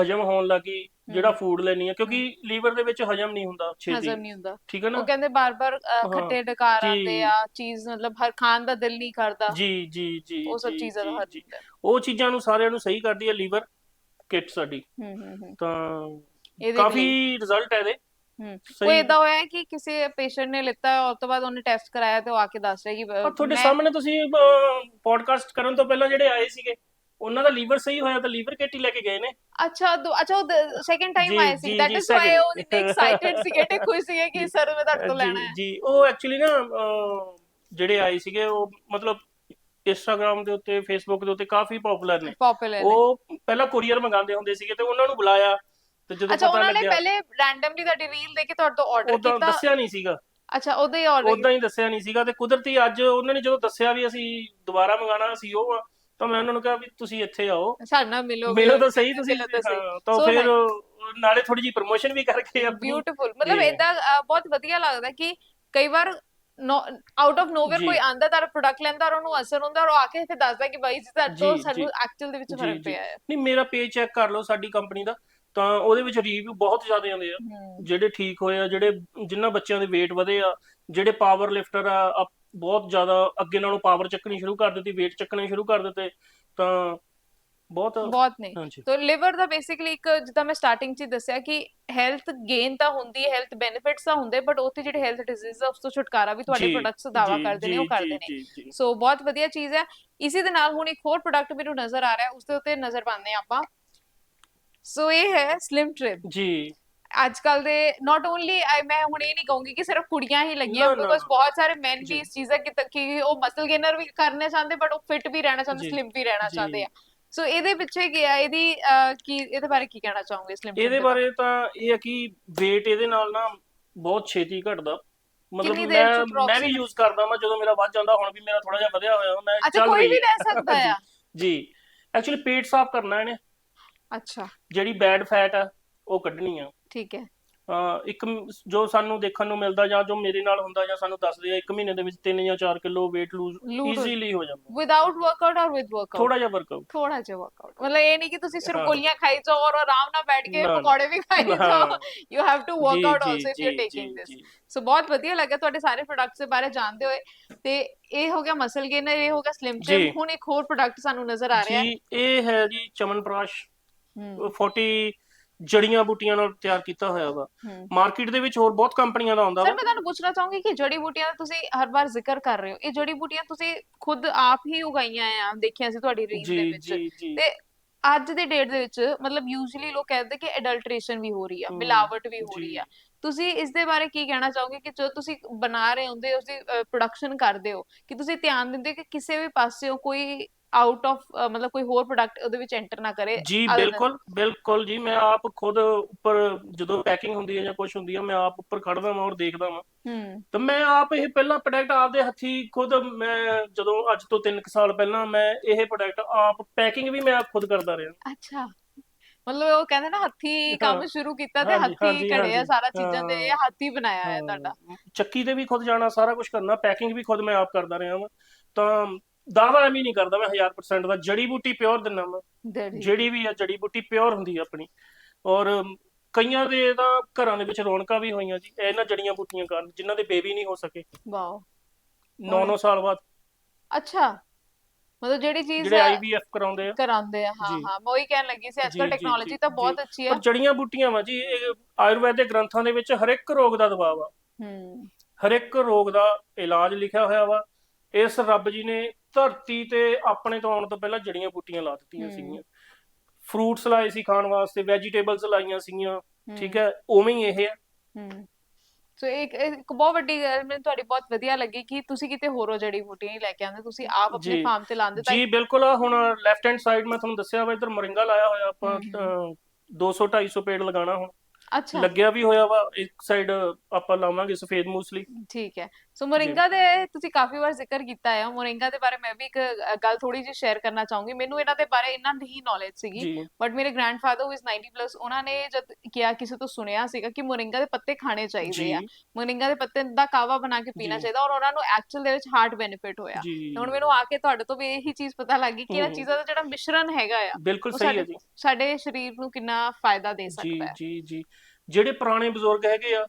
ਹਜਮ ਹੋਣ ਲੱਗੀ ਜਿਹੜਾ ਫੂਡ ਲੈਣੀ ਆ ਕਿਉਂਕਿ ਲੀਵਰ ਦੇ ਵਿੱਚ ਹਜਮ ਨਹੀਂ ਹੁੰਦਾ ਛੇਤੀ ਹਜ਼ਮ ਨਹੀਂ ਹੁੰਦਾ। ਠੀਕ ਹੈ ਨਾ? ਉਹ ਕਹਿੰਦੇ ਬਾਰ-ਬਾਰ ਖੱਟੇ ਡਕਾਰ ਜੀ। ਆਉਂਦੇ ਆ ਚੀਜ਼ ਮਤਲਬ ਹਰ ਖਾਣ ਦਾ ਦਿਲ ਨਹੀਂ ਕਰਦਾ। ਜੀ ਜੀ ਜੀ ਉਹ ਸਭ ਜੀ, ਚੀਜ਼ਾਂ ਦਾ ਜੀ, ਹੱਲ ਜੀ। ਹੁੰਦਾ। ਉਹ ਚੀਜ਼ਾਂ ਨੂੰ ਸਾਰਿਆਂ ਨੂੰ ਸਹੀ ਕਰਦੀ ਹੈ ਲੀਵਰ ਕਿਟ ਸਾਡੀ। ਹੂੰ ਹੂੰ ਹੂੰ। ਤਾਂ ਇਹਦੇ ਕਾਫੀ ਲਈ ਰਿਜ਼ਲਟ ਹੈ ਇਹਦੇ। ਹੂੰ। ਸਹੀ ਕੋਈ ਇਦਾਂ ਹੋਇਆ ਹੈ ਕਿ ਕਿਸੇ ਪੇਸ਼ੈਂਟ ਨੇ ਲਿੱਤਾ ਹੈ, ਉਸ ਤੋਂ ਬਾਅਦ ਉਹਨੇ ਟੈਸਟ ਕਰਾਇਆ ਤੇ ਉਹ ਆ ਕੇ ਦੱਸ ਰਿਹਾ ਕਿ ਅ, ਤੁਹਾਡੇ ਮੈਂ- ਸਾਹਮਣੇ ਤੁਸੀਂ ਪੋਡਕਾਸਟ ਕਰਨ ਤੋਂ ਪਹਿਲਾਂ ਜਿਹੜੇ ਆਏ ਸੀਗੇ ਉਹਨਾਂ ਦਾ ਲੀਵਰ ਸਹੀ ਹੋਇਆ ਤਾਂ ਲੀਵਰ ਕਿਟ ਹੀ ਲੈ ਕੇ ਗਏ ਨੇ। ਅੱਛਾ ਦੋ- ਅੱਛਾ ਉਹ ਸੈਕੰਡ ਟਾਈਮ ਜੀ, ਆਏ ਸੀ। ਦੈਟ ਜੀ, ਇਜ਼ ਵਾਈ second. ਉਹ ਇੰਨੇ ਐਕਸਾਈਟਡ ਸੀਗੇ ਤੇ ਖੁਸ਼ ਸੀਗੇ ਕਿ ਸਰ ਮੈਂ ਤੁਹਾਡੇ ਤੋਂ ਜੀ, ਲੈਣਾ ਹੈ। ਜੀ ਉਹ ਐਕਚੁਅਲੀ ਨਾ ਅਹ, ਜਿਹੜੇ ਆਏ ਸੀਗੇ ਉਹ ਮਤਲਬ ਇੰਸਟਾਗ੍ਰam ਦੇ ਉੱਤੇ ਫੇਸਬੁੱਕ ਦੇ ਉੱਤੇ ਕਾਫੀ ਪਪੂਲਰ ਨੇ। ਪਪੂਲਰ ਉਹ ਪਹਿਲਾਂ ਕੁਰੀਅਰ ਮੰਗਾਉਂਦੇ ਹੁੰਦੇ ਸੀਗੇ ਤੇ ਉਹਨਾਂ ਨੂੰ ਬੁਲਾਇਆ। ਤੇ ਜਦੋਂ ਅੱਛਾ ਪਤਾ ਉਹਨਾਂ ਨੇ ਲੱਗਿਆ ਪਹਿਲੇ ਰੈਂਡਮਲੀ ਤੁਹਾਡੀ ਰੀਲ ਦੇਖ ਕੇ ਤੁਹਾਡੇ ਤੋਂ ਆਰਡਰ ਉਦੋਂ ਕੀਤਾ। ਦੱਸਿਆ ਨਹੀਂ ਸੀਗਾ। ਅੱਛਾ ਉਹਦਾ ਹੀ ਆਰਡਰ ਉਦਾਂ ਹੀ ਦੱਸਿਆ ਨਹੀਂ ਸੀਗਾ ਤੇ ਕੁਦਰਤੀ ਅੱਜ ਉਹਨਾਂ ਨੇ ਜਦੋਂ ਦੱਸਿਆ ਵੀ ਅਸੀਂ ਦੁਬਾਰਾ ਮੰਗਾਣਾ ਸੀ ਉਹ ਆ ਤਾਂ ਮੈਂ ਉਹਨਾਂ ਨੂੰ ਕਿਹਾ ਵੀ ਤੁਸੀਂ ਇੱਥੇ ਆਓ ਸਾਡੇ ਨਾਲ ਮਿਲੋ ਮਿਲੋ ਤਾਂ ਸਹੀ ਤੁਸੀਂ ਮਿਲੋ ਤਾਂ ਸਹੀ। ਹਾਂ, ਤਾਂ So ਫਿਰ ਉਹ ਨਾਲੇ ਥੋੜੀ ਜੀ ਪ੍ਰਮੋਸ਼ਨ ਵੀ ਕਰਕੇ ਆਪਣੀ ਬਿਊਟੀਫੁਲ ਮਤਲਬ ਜੀ। ਇਦਾਂ ਬਹੁਤ ਵਧੀਆ ਲੱਗਦਾ ਕਿ ਕਈ ਵਾਰ ਆਊਟ ਆਫ ਨੋਵੇਅਰ ਜੀ। ਕੋਈ ਆਂਦਾ ਤਾਂ ਪ੍ਰੋਡਕਟ ਲੈਂਦਾ ਔਰ ਉਹਨੂੰ ਅਸਰ ਹੁੰਦਾ ਔਰ ਉਹ ਆ ਕੇ ਫਿਰ ਦੱਸਦਾ ਕਿ ਬਾਈ ਜੀ ਤੁਹਾਡੇ ਤੋਂ ਜੀ, ਸਾਨੂੰ ਜੀ। ਐਕਚੁਅਲ ਦੇ ਵਿੱਚ ਜੀ, ਫ਼ਰਕ ਜੀ। ਪਿਆ ਹੈ ਨਹੀਂ ਮੇਰਾ ਪੇਜ ਚੈੱਕ ਕਰ ਲਓ ਸਾਡੀ ਕੰਪਨੀ ਦਾ ਤਾਂ ਉਹਦੇ ਵਿੱਚ ਰਿਵਿਊ ਬਹੁਤ ਜ਼ਿਆਦਾ ਆਉਂਦੇ ਆ ਜਿਹੜੇ ਠੀਕ ਹੋਏ ਆ ਜਿਹੜੇ ਜਿਨ੍ਹਾਂ ਬੱਚਿਆਂ ਦੇ weight ਵਧੇ ਆ ਜਿਹੜੇ ਪਾਵਰ ਲਿਫਟਰ ਆ ਅਪ- ਬਹੁਤ ਜ਼ਿਆਦਾ ਅੱਗੇ ਨਾਲੋਂ ਪਾਵਰ ਚੱਕਣੀ ਸ਼ੁਰੂ ਕਰ ਦਿੱਤੀ weight ਚੱਕਣੇ ਸ਼ੁਰੂ ਕਰ ਦਿੱਤੇ ਤਾਂ ਬਹੁਤ ਬਹੁਤ ਨੇ। ਹਾਂਜੀ। ਤੋ ਲਿਵਰ ਦਾ ਬੇਸਿਕਲੀ ਇੱਕ ਜਿੱਦਾਂ ਮੈਂ ਸਟਾਰਟਿੰਗ 'ਚ ਦੱਸਿਆ ਕਿ ਹੈਲਥ ਗੇਨ ਤਾਂ ਹੁੰਦੀ ਹੈ ਹੈਲਥ ਬੈਨੀਫਿਟਸ ਤਾਂ ਹੁੰਦੇ ਬਟ ਉੱਥੇ ਜਿਹੜੇ ਹੈਲਥ ਡਿਜ਼ੀਜ਼ ਆ ਉਸ ਤੋਂ ਛੁਟਕਾਰਾ ਵੀ ਤੁਹਾਡੇ ਪ੍ਰੋਡਕਟਸ ਦਾਵਾ ਕਰਦੇ ਨੇ ਉਹ ਕਰਦੇ ਨੇ। ਸੋ ਬਹੁਤ ਵਧੀਆ ਚੀਜ਼ ਹੈ। ਇਸੇ ਦੇ ਨਾਲ ਹੁਣ ਇੱਕ ਹੋਰ ਪ੍ਰੋਡਕਟ ਮੈਨੂੰ ਨਜ਼ਰ ਆ ਰਿਹਾ ਹੈ ਉਸ ਦੇ ਉੱਤੇ ਨਜ਼ਰ ਪਾਉਂਦੇ ਆਪਾਂ। ਸੋ ਇਹ ਹੈ ਸਲਿਮ ਟ੍ਰਿਪ ਜੀ। ਅੱਜ ਕੱਲ ਦੇ ਨਾਟ ਓਨਲੀ ਮੈਂ ਹੁਣ ਇਹ ਨਹੀਂ ਕਹੂੰਗੀ ਕਿ ਸਿਰਫ ਕੁੜੀਆਂ ਹੀ ਲੱਗੀਆਂ ਬਿਕੋਜ਼। ਬਹੁਤ ਸਾਰੇ ਮੈਨ ਵੀ। ਇਸ ਚੀਜ਼ ਕਿ ਕਿ ਉਹ ਮਸਲ ਗੇਨਰ ਵੀ ਕਰਨਾ ਚਾਹੁੰਦੇ ਬਟ ਉਹ ਫਿਟ ਵੀ ਰਹਿਣਾ ਚਾਹੁੰਦੇ ਸਲਿਮ ਵੀ ਰਹਿਣਾ। ਚਾਹੁੰਦੇ ਆ। ਸੋ ਇਹਦੇ ਪਿੱਛੇ ਕੀ ਆ ਇਹਦੀ ਕੀ ਇਹਦੇ ਬਾਰੇ ਕੀ ਕਹਿਣਾ ਚਾਹੋਗੇ ਸਲਿਮ ਇਹਦੇ ਬਾਰੇ ਤਾਂ ਇਹ ਹੈ ਕਿ weight ਇਹਦੇ ਨਾਲ ਨਾ ਬਹੁਤ ਛੇਤੀ ਘਟਦਾ। ਮਤਲਬ ਮੈਂ ਮੈਂ ਵੀ? ਯੂਜ਼ ਕਰਦਾ ਮੈਂ ਜਦੋਂ ਮੇਰਾ ਵੱਧ ਜਾਂਦਾ ਹੁਣ ਵੀ ਮੇਰਾ ਥੋੜਾ ਜਿਹਾ ਵਧਿਆ ਹੋਇਆ ਮੈਂ ਚੱਲ ਕੋਈ ਵੀ ਰਹਿ ਸਕਦਾ ਆ। ਜੀ। ਐਕਚੁਅਲੀ ਪੇਟ ਸਾਫ਼ ਕਰਨਾ ਇਹਨੇ। ਅੱਛਾ। ਜਿਹੜੀ ਬੈਡ ਫੈਟ ਆ ਉਹ ਕੱਢਣੀ ਆ। ਠੀਕ ਹੈ। ਅਹ ਇੱਕ ਮ- ਜੋ ਸਾਨੂੰ ਦੇਖਣ ਨੂੰ ਮਿਲਦਾ ਜਾਂ ਜੋ ਮੇਰੇ ਨਾਲ ਹੁੰਦਾ ਜਾਂ ਸਾਨੂੰ ਦੱਸਦੇ ਆ ਇੱਕ ਮਹੀਨੇ ਦੇ ਵਿੱਚ 3 ਜਾਂ 4 ਕਿਲੋ weight lose Lose ਹੋ- ਈਜ਼ੀਲੀ ਹੋ ਜਾਂਦਾ। ਵਿਦਆਊਟ ਵਰਕਆਊਟ ਔਰ ਵਿਦ ਵਰਕਆਊਟ ਥੋੜਾ ਜਿਹਾ ਵਰਕਆਊਟ ਥੋੜਾ ਜਿਹਾ ਵਰਕਆਊਟ ਮਤਲਬ ਇਹ ਨਹੀਂ ਕਿ ਤੁਸੀਂ ਸਿਰਫ ਹਾਂ। ਗੋਲੀਆਂ ਖਾਈ ਜਾਓ ਔਰ ਆਰਾਮ ਨਾਲ ਬੈਠ ਕੇ ਨਾ, ਨਾ। ਪਕੌੜੇ ਵੀ ਖਾਈ ਜਾਓ। You have to work out also if you taking this so ਬਹੁਤ ਵਧੀਆ ਲੱਗਾ ਤੁਹਾਡੇ ਸਾਰੇ ਪ੍ਰੋਡਕਟਸ ਦੇ ਬਾਰੇ ਜਾਣਦੇ ਹੋਏ। ਤੇ ਇਹ ਹੋ ਗਿਆ ਮਸਲ ਗੇਨਰ ਇਹ ਹੋ ਗਿਆ ਸਲਿਮ ਜੀ। ਟ੍ਰਿਪ ਹੁਣ ਇੱਕ ਹੋਰ ਪ੍ਰੋਡਕਟ ਸਾਨੂੰ ਨਜ਼ਰ ਆ ਰਿਹਾ। ਹੈ ਜੀ ਇਹ ਹੈ ਜੀ ਚਮਨਪ੍ਰਾਸ਼ ਹੂੰ। 40 ਜੜੀਆਂ ਬੂਟੀਆਂ ਨਾਲ ਤਿਆਰ ਕੀਤਾ ਹੋਇਆ ਵਾ। ਹੂੰ। ਮਾਰਕੀਟ ਦੇ ਵਿੱਚ ਹੋਰ ਬਹੁਤ ਕੰਪਨੀਆਂ ਦਾ ਆਉਂਦਾ ਸਰ ਵਾ। ਮੈਂ ਤੁਹਾਨੂੰ ਪੁੱਛਣਾ ਚਾਹੂੰਗੀ ਕਿ ਜੜੀ ਬੂਟੀਆਂ ਦਾ ਤੁਸੀਂ ਹਰ ਵਾਰ ਜ਼ਿਕਰ ਕਰ ਰਹੇ ਹੋ। ਇਹ ਜੜੀ ਬੂਟੀਆਂ ਤੁਸੀਂ ਖੁਦ ਆਪ ਹੀ ਉਗਾਈਆਂ ਆ ਦੇਖਿਆ ਸੀ ਤੁਹਾਡੀ ਰੀਲ ਦੇ ਜੀ ਵਿੱਚ। ਜੀ ਜੀ। ਤੇ ਅੱਜ ਦੇ ਡੇਟ ਦੇ ਵਿੱਚ ਮਤਲਬ ਯੂਜੂਲੀ ਲੋਕ ਕਹਿੰਦੇ ਕਿ ਐਡਲਟ੍ਰੇਸ਼ਨ ਵੀ ਹੋ ਰਹੀ ਆ ਹਮ, ਮਿਲਾਵਟ ਵੀ ਹੋ ਜੀ। ਰਹੀ ਆ। ਤੁਸੀਂ ਇਸ ਦੇ ਬਾਰੇ ਕੀ ਕਹਿਣਾ ਚਾਹੋਗੇ ਕਿ ਜੋ ਤੁਸੀਂ ਬਣਾ ਰਹੇ ਹੁੰਦੇ ਹੋ ਉਸਦੀ ਪ੍ਰੋਡਕਸ਼ਨ ਕਰਦੇ ਹੋ ਕਿ ਤੁਸੀਂ ਧਿਆਨ ਦਿੰਦੇ ਹੋ ਕਿ ਕਿਸੇ ਵੀ ਪਾਸਿਓਂ ਕੋਈ ਆਊਟ ਆਫ ਮਤਲਬ ਕੋਈ ਹੋਰ ਪ੍ਰੋਡਕਟ ਉਹਦੇ ਵਿੱਚ ਐਂਟਰ ਨਾ ਕਰੇ ਜੀ ਬਿਲਕੁਲ ਬਿਲਕੁਲ ਜੀ ਮੈਂ ਆਪ ਖੁਦ ਉੱਪਰ ਜਦੋਂ ਪੈਕਿੰਗ ਹੁੰਦੀ ਹੈ ਜਾਂ ਕੁਝ ਹੁੰਦੀ ਹੈ ਮੈਂ ਆਪ ਉੱਪਰ ਖੜਦਾ ਹਾਂ ਔਰ ਦੇਖਦਾ ਹਾਂ ਹੂੰ। ਤਾਂ ਮੈਂ ਆਪ ਇਹ ਪਹਿਲਾ ਪ੍ਰੋਡਕਟ ਆਪਦੇ ਹੱਥੀ ਖੁਦ ਮੈਂ ਜਦੋਂ ਅੱਜ ਤੋਂ 3 ਸਾਲ ਪਹਿਲਾਂ ਮੈਂ ਇਹ ਪ੍ਰੋਡਕਟ ਆਪ ਪੈਕਿੰਗ ਵੀ ਮੈਂ ਆਪ ਖੁਦ ਕਰਦਾ ਰਿਹਾ। ਅੱਛਾ। ਮਤਲਬ ਉਹ ਕਹਿੰਦੇ ਨਾ ਹੱਥੀ ਕੰਮ। ਸ਼ੁਰੂ ਕੀਤਾ ਤੇ ਹੱਥੀ ਹਾਂਜੀ, ਘੜੇ ਆ ਹਾਂਜੀ। ਸਾਰਾ ਚੀਜ਼ਾਂ ਤੇ ਇਹ। ਹੱਥੀ ਬਣਾਇਆ ਹੈ। ਤੁਹਾਡਾ। ਚੱਕੀ ਤੇ ਵੀ ਖੁਦ ਜਾਣਾ ਸਾਰਾ ਕੁਝ ਕਰਨਾ ਪੈਕਿੰਗ ਵੀ ਖੁਦ ਮੈਂ ਆਪ ਕਰਦਾ ਰਿਹਾ ਹਾਂ ਤਾਂ ਦਾਵਾ ਐਵੇਂ ਨਹੀਂ ਕਰਦਾ ਮੈਂ 1000% ਦਾ ਜੜੀ ਬੂਟੀ ਪਿਓਰ ਦਿੰਦਾ ਮੈਂ। ਜਿਹੜੀ ਵੀ ਆ ਜੜੀ ਬੂਟੀ ਪਿਓਰ ਹੁੰਦੀ ਆ ਆਪਣੀ। ਔਰ ਕਈਆਂ ਦੇ ਤਾਂ ਘਰਾਂ ਦੇ ਵਿੱਚ ਰੌਣਕਾਂ ਵੀ ਹੋਈਆਂ ਜੀ ਇਹਨਾਂ ਜੜੀਆਂ ਬੂਟੀਆਂ ਕਾਰਨ ਜਿਨ੍ਹਾਂ ਦੇ ਬੇਬੀ ਨਹੀਂ ਹੋ ਸਕੇ। ਵਾਓ। 9-9 ਸਾਲ ਬਾਅਦ। ਅੱਛਾ। ਮਤਲਬ ਜਿਹੜੀ ਚੀਜ਼ ਜਿਹੜੇ ਆਈਵੀਐਫ ਕਰਾਉਂਦੇ ਆ। ਕਰਾਉਂਦੇ ਆ ਹਾਂ। ਹਾਂ ਮੈਂ ਉਹੀ ਕਹਿਣ ਲੱਗੀ ਸੀ ਅੱਜਕੱਲ ਟੈਕਨੋਲੋਜੀ ਤਾਂ। ਬਹੁਤ ਅੱਛੀ ਹੈ ਪਰ ਜੜੀਆਂ ਬੂਟੀਆਂ ਵਾ ਜੀ ਇਹ ਆਯੁਰਵੈਦਿਕ ਗ੍ਰੰਥਾਂ ਦੇ ਵਿੱਚ ਹਰ ਇੱਕ ਰੋਗ ਦਾ ਵਾ। ਹੂੰ। ਹਰ ਇੱਕ ਰੋਗ ਦਾ ਇਲਾਜ ਲਿਖਿਆ ਹੋਇਆ ਵਾ ਇਸ ਰੱਬ ਜੀ ਨੇ ਧਰਤੀ ਤੇ ਆਪਣੇ ਤੋਂ ਆਉਣ ਤੋਂ ਪਹਿਲਾਂ ਜੜੀਆਂ ਬੂਟੀਆਂ ਲਾ ਦਿੱਤੀਆਂ। ਸੀਗੀਆਂ। ਫਰੂਟਸ ਲਾਏ ਸੀ ਖਾਣ ਵਾਸਤੇ ਵੈਜੀਟੇਬਲਸ ਲਾਈਆਂ ਸੀਗੀਆਂ ਠੀਕ ਹੈ ਉਵੇਂ ਹੀ ਇਹ ਹੈ। ਸੋ ਇੱਕ ਇੱਕ ਬਹੁਤ ਵੱਡੀ ਗੱਲ ਮੈਨੂੰ ਤੁਹਾਡੀ ਬਹੁਤ ਵਧੀਆ ਲੱਗੀ ਕਿ ਤੁਸੀਂ ਕਿਤੇ ਹੋਰੋਂ ਜੜੀ ਬੂਟੀਆਂ ਹੀ ਲੈ ਕੇ ਆਉਂਦੇ ਤੁਸੀਂ ਆਪ ਆਪਣੇ। ਫਾਰਮ ਤੇ ਲਾਉਂਦੇ ਤਾਂ ਜੀ ਬਿਲਕੁਲ ਹੁਣ ਲੈਫਟ ਹੈਂਡ ਸਾਈਡ ਮੈਂ ਤੁਹਾਨੂੰ ਦੱਸਿਆ ਵਾ ਇੱਧਰ ਮੋਰਿੰਗਾ ਲਾਇਆ ਹੋਇਆ ਆਪਾਂ ਹਮ। 200 250 ਪੇੜ ਲਗਾਉਣਾ ਹੁਣ। ਅੱਛਾ। ਲੱਗਿਆ ਵੀ ਹੋਇਆ ਵਾ ਇੱਕ ਸਾਈਡ ਆਪਾਂ ਲਾਵਾਂਗੇ ਸਫੇਦ ਮੂਸਲੀ। ਠੀਕ ਹੈ। ਸੋ ਮੋਰਿੰਗਾ ਦੇ ਤੁਸੀਂ ਕਾਫੀ ਵਾਰ ਜ਼ਿਕਰ ਕੀਤਾ ਹੈ। ਮੋਰਿੰਗਾ ਦੇ ਬਾਰੇ ਮੈਂ ਵੀ ਇੱਕ ਗੱਲ ਥੋੜੀ ਜਿਹੀ ਸ਼ੇਅਰ ਕਰਨਾ ਚਾਹੂੰਗੀ। ਮੈਨੂੰ ਇਹਨਾਂ ਦੇ ਬਾਰੇ ਇੰਨਾ ਨਹੀਂ ਨੌਲੇਜ ਸੀਗੀ। ਬਟ ਮੇਰੇ ਗ੍ਰੈਂਡਫਾਦਰ ਹੂ ਇਜ਼ 90 ਪਲੱਸ ਉਹਨਾਂ ਨੇ ਜਦ ਕਿਹਾ ਕਿਸੇ ਤੋਂ ਸੁਣਿਆ ਸੀਗਾ ਕਿ ਮੋਰਿੰਗਾ ਦੇ ਪੱਤੇ ਖਾਣੇ ਚਾਹੀਦੇ ਆ। ਮੋਰਿੰਗਾ ਦੇ ਪੱਤੇ ਦਾ ਕਾਵਾ ਬਣਾ ਕੇ ਪੀਣਾ। ਚਾਹੀਦਾ ਔਰ ਉਹਨਾਂ ਨੂੰ ਐਕਚੁਅਲ ਦੇ ਵਿੱਚ ਹਾਰਟ ਬੈਨੀਫਿਟ ਹੋਇਆ। ਹੁਣ ਮੈਨੂੰ ਆ ਕੇ ਤੁਹਾਡੇ ਤੋਂ ਵੀ ਇਹੀ ਚੀਜ਼ ਪਤਾ ਲੱਗੀ ਕਿ ਇਹਨਾਂ। ਚੀਜ਼ਾਂ ਦਾ ਜਿਹੜਾ ਮਿਸ਼ਰਣ ਹੈਗਾ ਆ ਬਿਲਕੁਲ ਸਹੀ ਹੈ ਜੀ। ਸਾਡੇ ਸਰੀਰ ਨੂੰ ਕਿੰਨਾ ਫਾਇਦਾ ਦੇ ਸਕਦਾ ਹੈ। ਜੀ ਜੀ। ਜਿਹੜੇ ਪੁਰਾਣੇ ਬਜ਼ੁਰਗ ਹੈਗੇ ਆ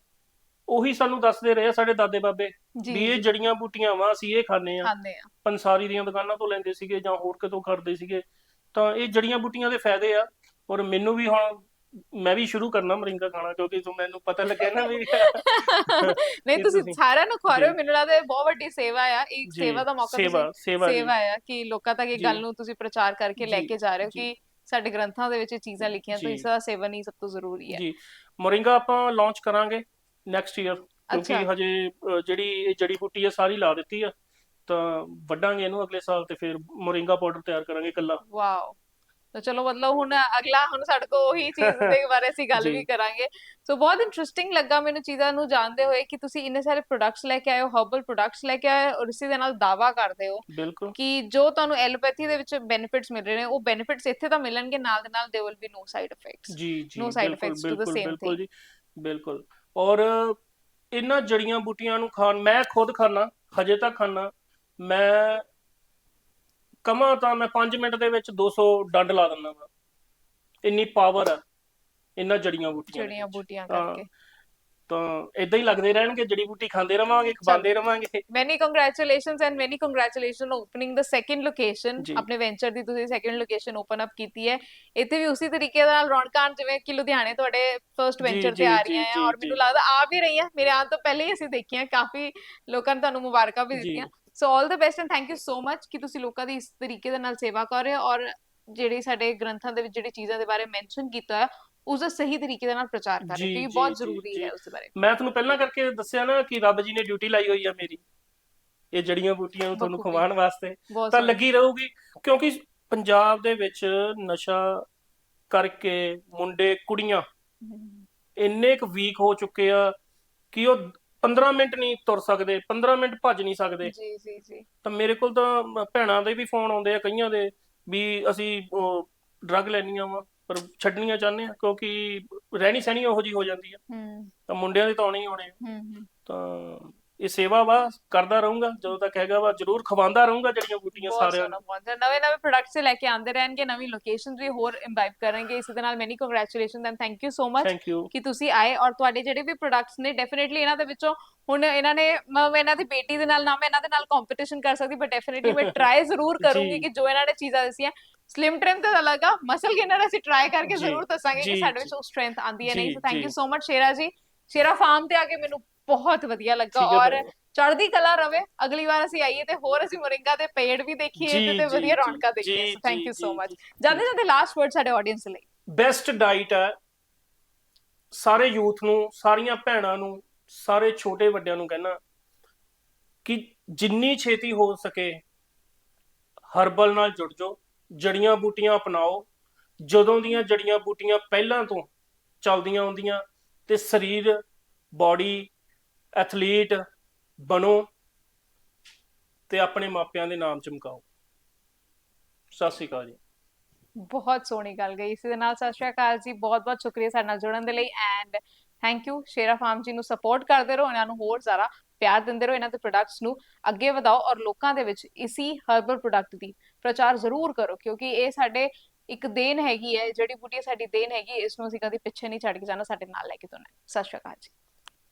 ਉਹੀ ਸਾਨੂੰ ਦੱਸਦੇ ਰਹੇ ਆ ਸਾਡੇ ਦਾਦੇ ਬਾਬੇ ਵੀ ਇਹ ਜੜੀਆਂ ਬੂਟੀਆਂ ਵਾ ਅਸੀਂ ਇਹ ਖਾਂਦੇ ਆ। ਖਾਂਦੇ ਆ। ਪੰਸਾਰੀ ਦੀਆਂ ਦੁਕਾਨਾਂ ਤੋਂ ਲੈਂਦੇ ਸੀਗੇ ਜਾਂ ਹੋਰ ਕਿਤੋਂ ਕਰਦੇ ਸੀਗੇ। ਤਾਂ ਇਹ ਜੜੀਆਂ ਬੂਟੀਆਂ ਦੇ ਫਾਇਦੇ ਆ ਔਰ ਮੈਨੂੰ ਵੀ ਹੁਣ ਮੈਂ ਵੀ ਸ਼ੁਰੂ ਕਰਨਾ ਮਰਿੰਗਾ ਖਾਣਾ ਕਿਉਂਕਿ ਤੋਂ ਮੈਨੂੰ ਪਤਾ ਲੱਗਿਆ ਨਾ ਵੀ ਨਹੀਂ ਤੁਸੀਂ ਸਾਰਿਆਂ ਨੂੰ ਖਵਾ ਰਹੇ ਹੋ। ਮੈਨੂੰ ਲੱਗਦਾ ਇਹ ਬਹੁਤ ਵੱਡੀ ਸੇਵਾ ਆ। ਇੱਕ ਸੇਵਾ ਦਾ ਮੌਕਾ ਸੇਵਾ ਸੇਵਾ ਆ ਕਿ ਲੋਕਾਂ ਤੱਕ ਇਹ। ਗੱਲ ਨੂੰ ਤੁਸੀਂ ਪ੍ਰਚਾਰ ਕਰਕੇ ਲੈ ਕੇ ਜਾ ਰਹੇ ਹੋ। ਕਿ ਸਾਡੇ ਗ੍ਰੰਥਾਂ ਦੇ ਵਿੱਚ ਇਹ ਚੀਜ਼ਾਂ ਲਿਖੀਆਂ ਤਾਂ। ਇਸ ਦਾ ਸੇਵਨ ਹੀ ਸਭ ਤੋਂ ਜ਼ਰੂਰੀ ਹੈ ਜੀ। ਮੋਰਿੰਗਾ ਆਪਾਂ ਲਾਂਚ ਕਰਾਂਗੇ। ਨੈਕਸਟ ਈਅਰ ਕਿਉਂਕਿ ਅੱਛਾ। ਹਜੇ ਅ, ਜਿਹੜੀ ਇਹ ਜੜੀ ਬੂਟੀ ਆ ਸਾਰੀ ਲਾ ਦਿੱਤੀ ਆ। ਤਾਂ ਵੱਢਾਂਗੇ ਇਹਨੂੰ ਅਗਲੇ ਸਾਲ ਤੇ ਫਿਰ ਮੋਰਿੰਗਾ ਪਾਊਡਰ ਤਿਆਰ ਕਰਾਂਗੇ ਇਕੱਲਾ। ਵਾਓ। ਤਾਂ ਚਲੋ ਮਤਲਬ ਹੁਣ ਅਗਲਾ ਹੁਣ ਸਾਡੇ ਕੋਲ ਉਹੀ ਚੀਜ਼ ਦੇ ਬਾਰੇ ਅਸੀਂ ਗੱਲ ਜੀ। ਵੀ ਕਰਾਂਗੇ। ਸੋ ਬਹੁਤ ਇੰਟਰਸਟਿੰਗ ਲੱਗਾ ਮੈਨੂੰ ਚੀਜ਼ਾਂ ਨੂੰ ਜਾਣਦੇ ਹੋਏ ਕਿ ਤੁਸੀਂ ਇੰਨੇ ਸਾਰੇ ਪ੍ਰੋਡਕਟਸ ਲੈ ਕੇ ਆਏ ਹੋ ਹਰਬਲ ਪ੍ਰੋਡਕਟਸ ਲੈ ਕੇ ਆਏ ਹੋ ਔਰ ਇਸੇ ਦੇ ਨਾਲ ਦਾਵਾ ਕਰਦੇ ਹੋ ਬਿਲਕੁਲ। ਕਿ ਜੋ ਤੁਹਾਨੂੰ ਐਲੋਪੈਥੀ ਦੇ ਵਿੱਚ ਬੈਨੀਫਿਟਸ ਮਿਲ ਰਹੇ ਨੇ ਉਹ ਬੈਨੀਫਿਟਸ ਇੱਥੇ ਤਾਂ ਮਿਲਣਗੇ ਨਾਲ ਦੇ ਨਾਲ ਦੇ will be no side effects ਜੀ ਜੀ No side ਬਿਲਕੁਲ effects to the ਬਿਲਕੁਲ same ਬਿਲਕੁਲ ਜੀ ਬਿਲਕੁਲ। ਔਰ ਇਹਨਾਂ ਜੜੀਆਂ ਬੂਟੀਆਂ ਨੂੰ ਖਾਣ ਮੈਂ ਖੁਦ ਖਾਣਾ ਹਜੇ ਤੱਕ ਖਾਣਾ ਮੈਂ ਕਮਾ ਤਾਂ ਮੈਂ 5 ਮਿੰਟ ਦੇ ਵਿੱਚ 200 ਡੰਡ ਲਾ ਦਿੰਦਾ ਵਾ। ਇੰਨੀ ਪਾਵਰ ਆ ਇਹਨਾਂ ਜੜੀਆਂ ਬੂਟੀਆਂ ਜੜੀਆਂ। ਬੂਟੀਆਂ ਕਰਕੇ। ਤਾਂ ਇਦਾਂ ਹੀ ਲੱਗਦੇ ਰਹਿਣਗੇ ਜੜੀ ਬੂਟੀ ਖਾਂਦੇ ਰਵਾਂਗੇ ਖਵਾਉਂਦੇ ਰਵਾਂਗੇ many congratulations and many congratulation opening the second location. ਆਪਣੇ ਵੈਂਚਰ ਦੀ ਤੁਸੀਂ ਸੈਕੰਡ ਲੋਕੇਸ਼ਨ ਓਪਨ ਅਪ ਕੀਤੀ ਹੈ ਇੱਥੇ ਵੀ ਉਸੇ ਤਰੀਕੇ ਨਾਲ ਰੌਣਕਾਂ ਜਿਵੇਂ ਕਿ ਲੁਧਿਆਣੇ ਤੁਹਾਡੇ ਫਰਸਟ ਵੈਂਚਰ ਤੇ ਆ ਰਹੀਆਂ ਹੈ ਔਰ। ਮੈਨੂੰ ਲੱਗਦਾ ਆ ਵੀ ਰਹੀਆਂ ਮੇਰੇ ਆਉਣ ਤੋਂ ਪਹਿਲੇ ਹੀ ਅਸੀਂ ਦੇਖੀਆਂ ਕਾਫੀ ਲੋਕਾਂ ਨੇ ਤੁਹਾਨੂੰ ਮੁਬਾਰਕਾਂ ਵੀ। ਦਿੱਤੀਆਂ so all the best and thank you so much ਕਿ ਤੁਸੀਂ ਲੋਕਾਂ ਦੀ ਇਸ ਤਰੀਕੇ ਦੇ ਨਾਲ ਸੇਵਾ ਕਰ ਰਹੇ ਹੋ ਔਰ ਜਿਹੜੀ ਸਾਡੇ ਗ੍ਰੰਥਾਂ ਦੇ ਵਿੱਚ ਜਿਹੜੀ ਚੀਜ਼ਾਂ ਦੇ ਬਾਰੇ ਮੈਂਸ਼ਨ ਕੀਤਾ ਹੈ ਉਸ ਦਾ ਸਹੀ ਤਰੀਕੇ ਦੇ ਨਾਲ ਪ੍ਰਚਾਰ ਕਰ ਰਹੇ ਜੀ, ਬਹੁਤ ਜ਼ਰੂਰੀ। ਹੈ ਉਸ ਬਾਰੇ ਮੈਂ ਤੁਹਾਨੂੰ ਪਹਿਲਾਂ ਕਰਕੇ ਦੱਸਿਆ ਨਾ ਕਿ ਰੱਬ ਜੀ ਨੇ ਡਿਊਟੀ ਲਾਈ ਹੋਈ ਆ ਮੇਰੀ ਇਹ ਜੜੀਆਂ ਬੂਟੀਆਂ ਨੂੰ ਤੁਹਾਨੂੰ। ਖਵਾਉਣ ਵਾਸਤੇ ਤਾਂ। ਲੱਗੀ ਰਹੂਗੀ ਕਿਉਂਕਿ ਪੰਜਾਬ ਦੇ ਵਿੱਚ ਨਸ਼ਾ ਕਰਕੇ ਮੁੰਡੇ ਕੁੜੀਆਂ ਇੰਨੇ ਕੁ ਵੀਕ ਹੋ ਚੁੱਕੇ ਆ ਕਿ ਉਹ 15 ਮਿੰਟ ਨਹੀਂ ਤੁਰ ਸਕਦੇ 15 ਮਿੰਟ ਭੱਜ ਨਹੀਂ ਸਕਦੇ ਜੀ ਜੀ ਜੀ ਤਾਂ ਮੇਰੇ ਕੋਲ ਤਾਂ ਭੈਣਾਂ ਦੇ ਵੀ ਫੋਨ ਆਉਂਦੇ ਆ ਕਈਆਂ ਦੇ ਵੀ ਅਸੀਂ ਡਰੱਗ ਲੈਣੀਆਂ ਵਾ ਪਰ ਛੱਡਣੀਆਂ ਚਾਹੁੰਦੇ ਆ ਕਿਉਂਕਿ ਰਹਿਣੀ ਸਹਿਣੀ ਉਹੋ ਜੀ ਹੋ ਜਾਂਦੀ ਆ ਤਾਂ ਮੁੰਡਿਆਂ ਦੇ ਤਾਂ ਆਉਣੇ ਹੀ ਆਉਣੇ ਆ। ਹਮ ਹਮ ਤਾਂ ਇਹ ਸੇਵਾ ਵਾ ਕਰਦਾ ਰਹੂੰਗਾ ਜਦੋਂ ਤੱਕ ਹੈਗਾ ਵਾ ਜ਼ਰੂਰ ਖਵਾਉਂਦਾ ਰਹੂੰਗਾ ਜਿਹੜੀਆਂ ਬੂਟੀਆਂ ਬਹੁਤ ਸਾਰਿਆਂ ਸੋਹਣਾ ਨੂੰ। ਨਵੇਂ ਨਵੇਂ ਪ੍ਰੋਡਕਟਸ ਲੈ ਕੇ ਆਉਂਦੇ ਰਹਿਣਗੇ ਨਵੀਂ ਲੋਕੇਸ਼ਨਸ ਵੀ ਹੋਰ ਇੰਬਾਈਬ ਕਰਾਂਗੇ ਇਸੇ ਦੇ ਨਾਲ many congratulation and thank you so much thank you ਕਿ ਤੁਸੀਂ ਆਏ ਔਰ ਤੁਹਾਡੇ ਜਿਹੜੇ ਵੀ ਪ੍ਰੋਡਕਟਸ ਨੇ ਡੈਫੀਨਿਟਲੀ ਇਹਨਾਂ ਦੇ ਵਿੱਚੋਂ ਹੁਣ ਇਹਨਾਂ ਨੇ ਮ- ਮੈਂ ਇਹਨਾਂ ਦੀ ਬੇਟੀ ਦੇ ਨਾਲ ਨਾ ਮੈਂ ਇਹਨਾਂ ਦੇ ਨਾਲ ਕੰਪੀਟੀਸ਼ਨ ਕਰ ਸਕਦੀ ਬਟ ਡੈਫੀਨਿਟਲੀ ਮੈਂ ਟਰਾਈ ਜ਼ਰੂਰ ਕਰੂੰਗੀ ਜੀ। ਕਿ ਜੋ ਇਹਨਾਂ ਨੇ ਚੀਜ਼ਾਂ ਦਸੀਆਂ ਸਲਿਮ ਟ੍ਰਿਮ ਤਾਂ ਅਲੱਗ ਮਸਲ ਗੇਨਰ ਅਸੀਂ ਟਰਾਈ ਕਰਕੇ ਜੀ, ਜ਼ਰੂਰ ਦੱਸਾਂਗੇ ਕਿ ਜੀ, ਸਾਡੇ। ਵਿੱਚ ਉਹ ਸਟਰੈਂਥ ਆਂਦੀ ਹੈ ਨਹੀਂ ਜੀ, ਸੋ ਥੈਂਕ ਜੀ। ਯੂ ਸੋ ਮਚ ਸ਼ੇਰਾ ਜੀ। ਸ਼ੇਰਾ ਫਾਰਮ ਤੇ ਆ ਕੇ ਮੈਨੂੰ ਬਹੁਤ ਵਧੀਆ ਲੱਗਾ ਠੀਕ ਹੈ ਔਰ। ਚੜ੍ਹਦੀ ਕਲਾ ਰਵੇ। ਅਗਲੀ ਵਾਰ ਅਸੀਂ ਆਈਏ ਤੇ ਹੋਰ ਅਸੀਂ ਮੋਰਿੰਗਾ ਦੇ ਪੇੜ ਵੀ ਦੇਖੀਏ ਜੀ, ਤੇ- ਤੇ ਜੀ, ਵਧੀਆ ਜੀ, ਰੌਣਕਾਂ ਦੇਖੀਏ ਜੀ, ਸੋ ਥੈਂਕ ਜੀ, ਯੂ ਸੋ ਜੀ, ਮਚ ਜਾਂਦੇ ਜਾਂਦੇ ਲਾਸਟ ਵਰਡ ਸਾਡੇ ਆਡੀਅנס ਲਈ। ਬੈਸਟ ਡਾਈਟ ਹੈ। ਸਾਰੇ ਯੂਥ ਨੂੰ ਸਾਰੀਆਂ ਭੈਣਾਂ ਨੂੰ ਸਾਰੇ ਛੋਟੇ ਵੱਡਿਆਂ ਨੂੰ ਕਹਿਣਾ ਕਿ ਜਿੰਨੀ ਛੇਤੀ ਹੋ ਸਕੇ ਹਰਬਲ ਨਾਲ ਜੁੜ ਜਾਓ। ਜੜੀਆਂ ਬੂਟੀਆਂ ਅਪਣਾਓ, ਜਦੋਂ ਦੀਆਂ ਜੜੀਆਂ ਬੂਟੀਆਂ ਪਹਿਲਾਂ ਤੋਂ ਚੱਲਦੀਆਂ ਆਉਂਦੀਆਂ ਤੇ ਸਰੀਰ ਬਾਡੀ ਐਥਲੀਟ ਬਣੋ ਤੇ ਆਪਣੇ ਮਾਪਿਆਂ ਦੇ ਨਾਮ ਚਮਕਾਓ। ਸਤਿ ਸ਼੍ਰੀ ਅਕਾਲ ਜੀ। ਬਹੁਤ ਸੋਹਣੀ ਗੱਲ ਗਈ ਇਸ ਦੇ ਨਾਲ। ਸਤਿ ਸ਼੍ਰੀ ਅਕਾਲ ਜੀ। ਬਹੁਤ ਬਹੁਤ ਸ਼ੁਕਰੀਆ ਸਾਡੇ ਨਾਲ ਜੁੜਨ ਦੇ ਲਈ। And thank you Shera farm ji ਨੂੰ ਸਪੋਰਟ ਕਰਦੇ ਰਹੋ। ਇਹਨਾਂ ਨੂੰ ਹੋਰ ਜ਼ਿਆਦਾ ਪਿਆਰ ਦਿੰਦੇ ਰਹੋ ਇਹਨਾਂ ਦੇ ਪ੍ਰੋਡਕਟਸ ਨੂੰ ਅੱਗੇ ਵਧਾਓ ਔਰ ਲੋਕਾਂ ਦੇ ਵਿੱਚ ਇਸੀ ਹਰਬਲ ਪ੍ਰੋਡਕਟ ਦੀ ਪ੍ਰਚਾਰ ਜ਼ਰੂਰ ਕਰੋ ਕਿਉਂਕਿ ਇਹ ਸਾਡੇ ਇੱਕ ਦੇਣ ਹੈਗੀ ਹੈ ਜਿਹੜੀ ਬੂਟੀ ਸਾਡੀ ਦੇਣ ਹੈਗੀ ਹੈ, ਇਸ ਨੂੰ ਅਸੀਂ ਕਦੇ ਪਿੱਛੇ ਨਹੀਂ ਛੱਡ ਕੇ ਜਾਣਾ ਸਾਡੇ ਨਾਲ ਲੈ ਕੇ ਤੁਰਨਾ ਸਤਿ ਸ਼੍ਰੀ ਅਕਾਲ ਜੀ।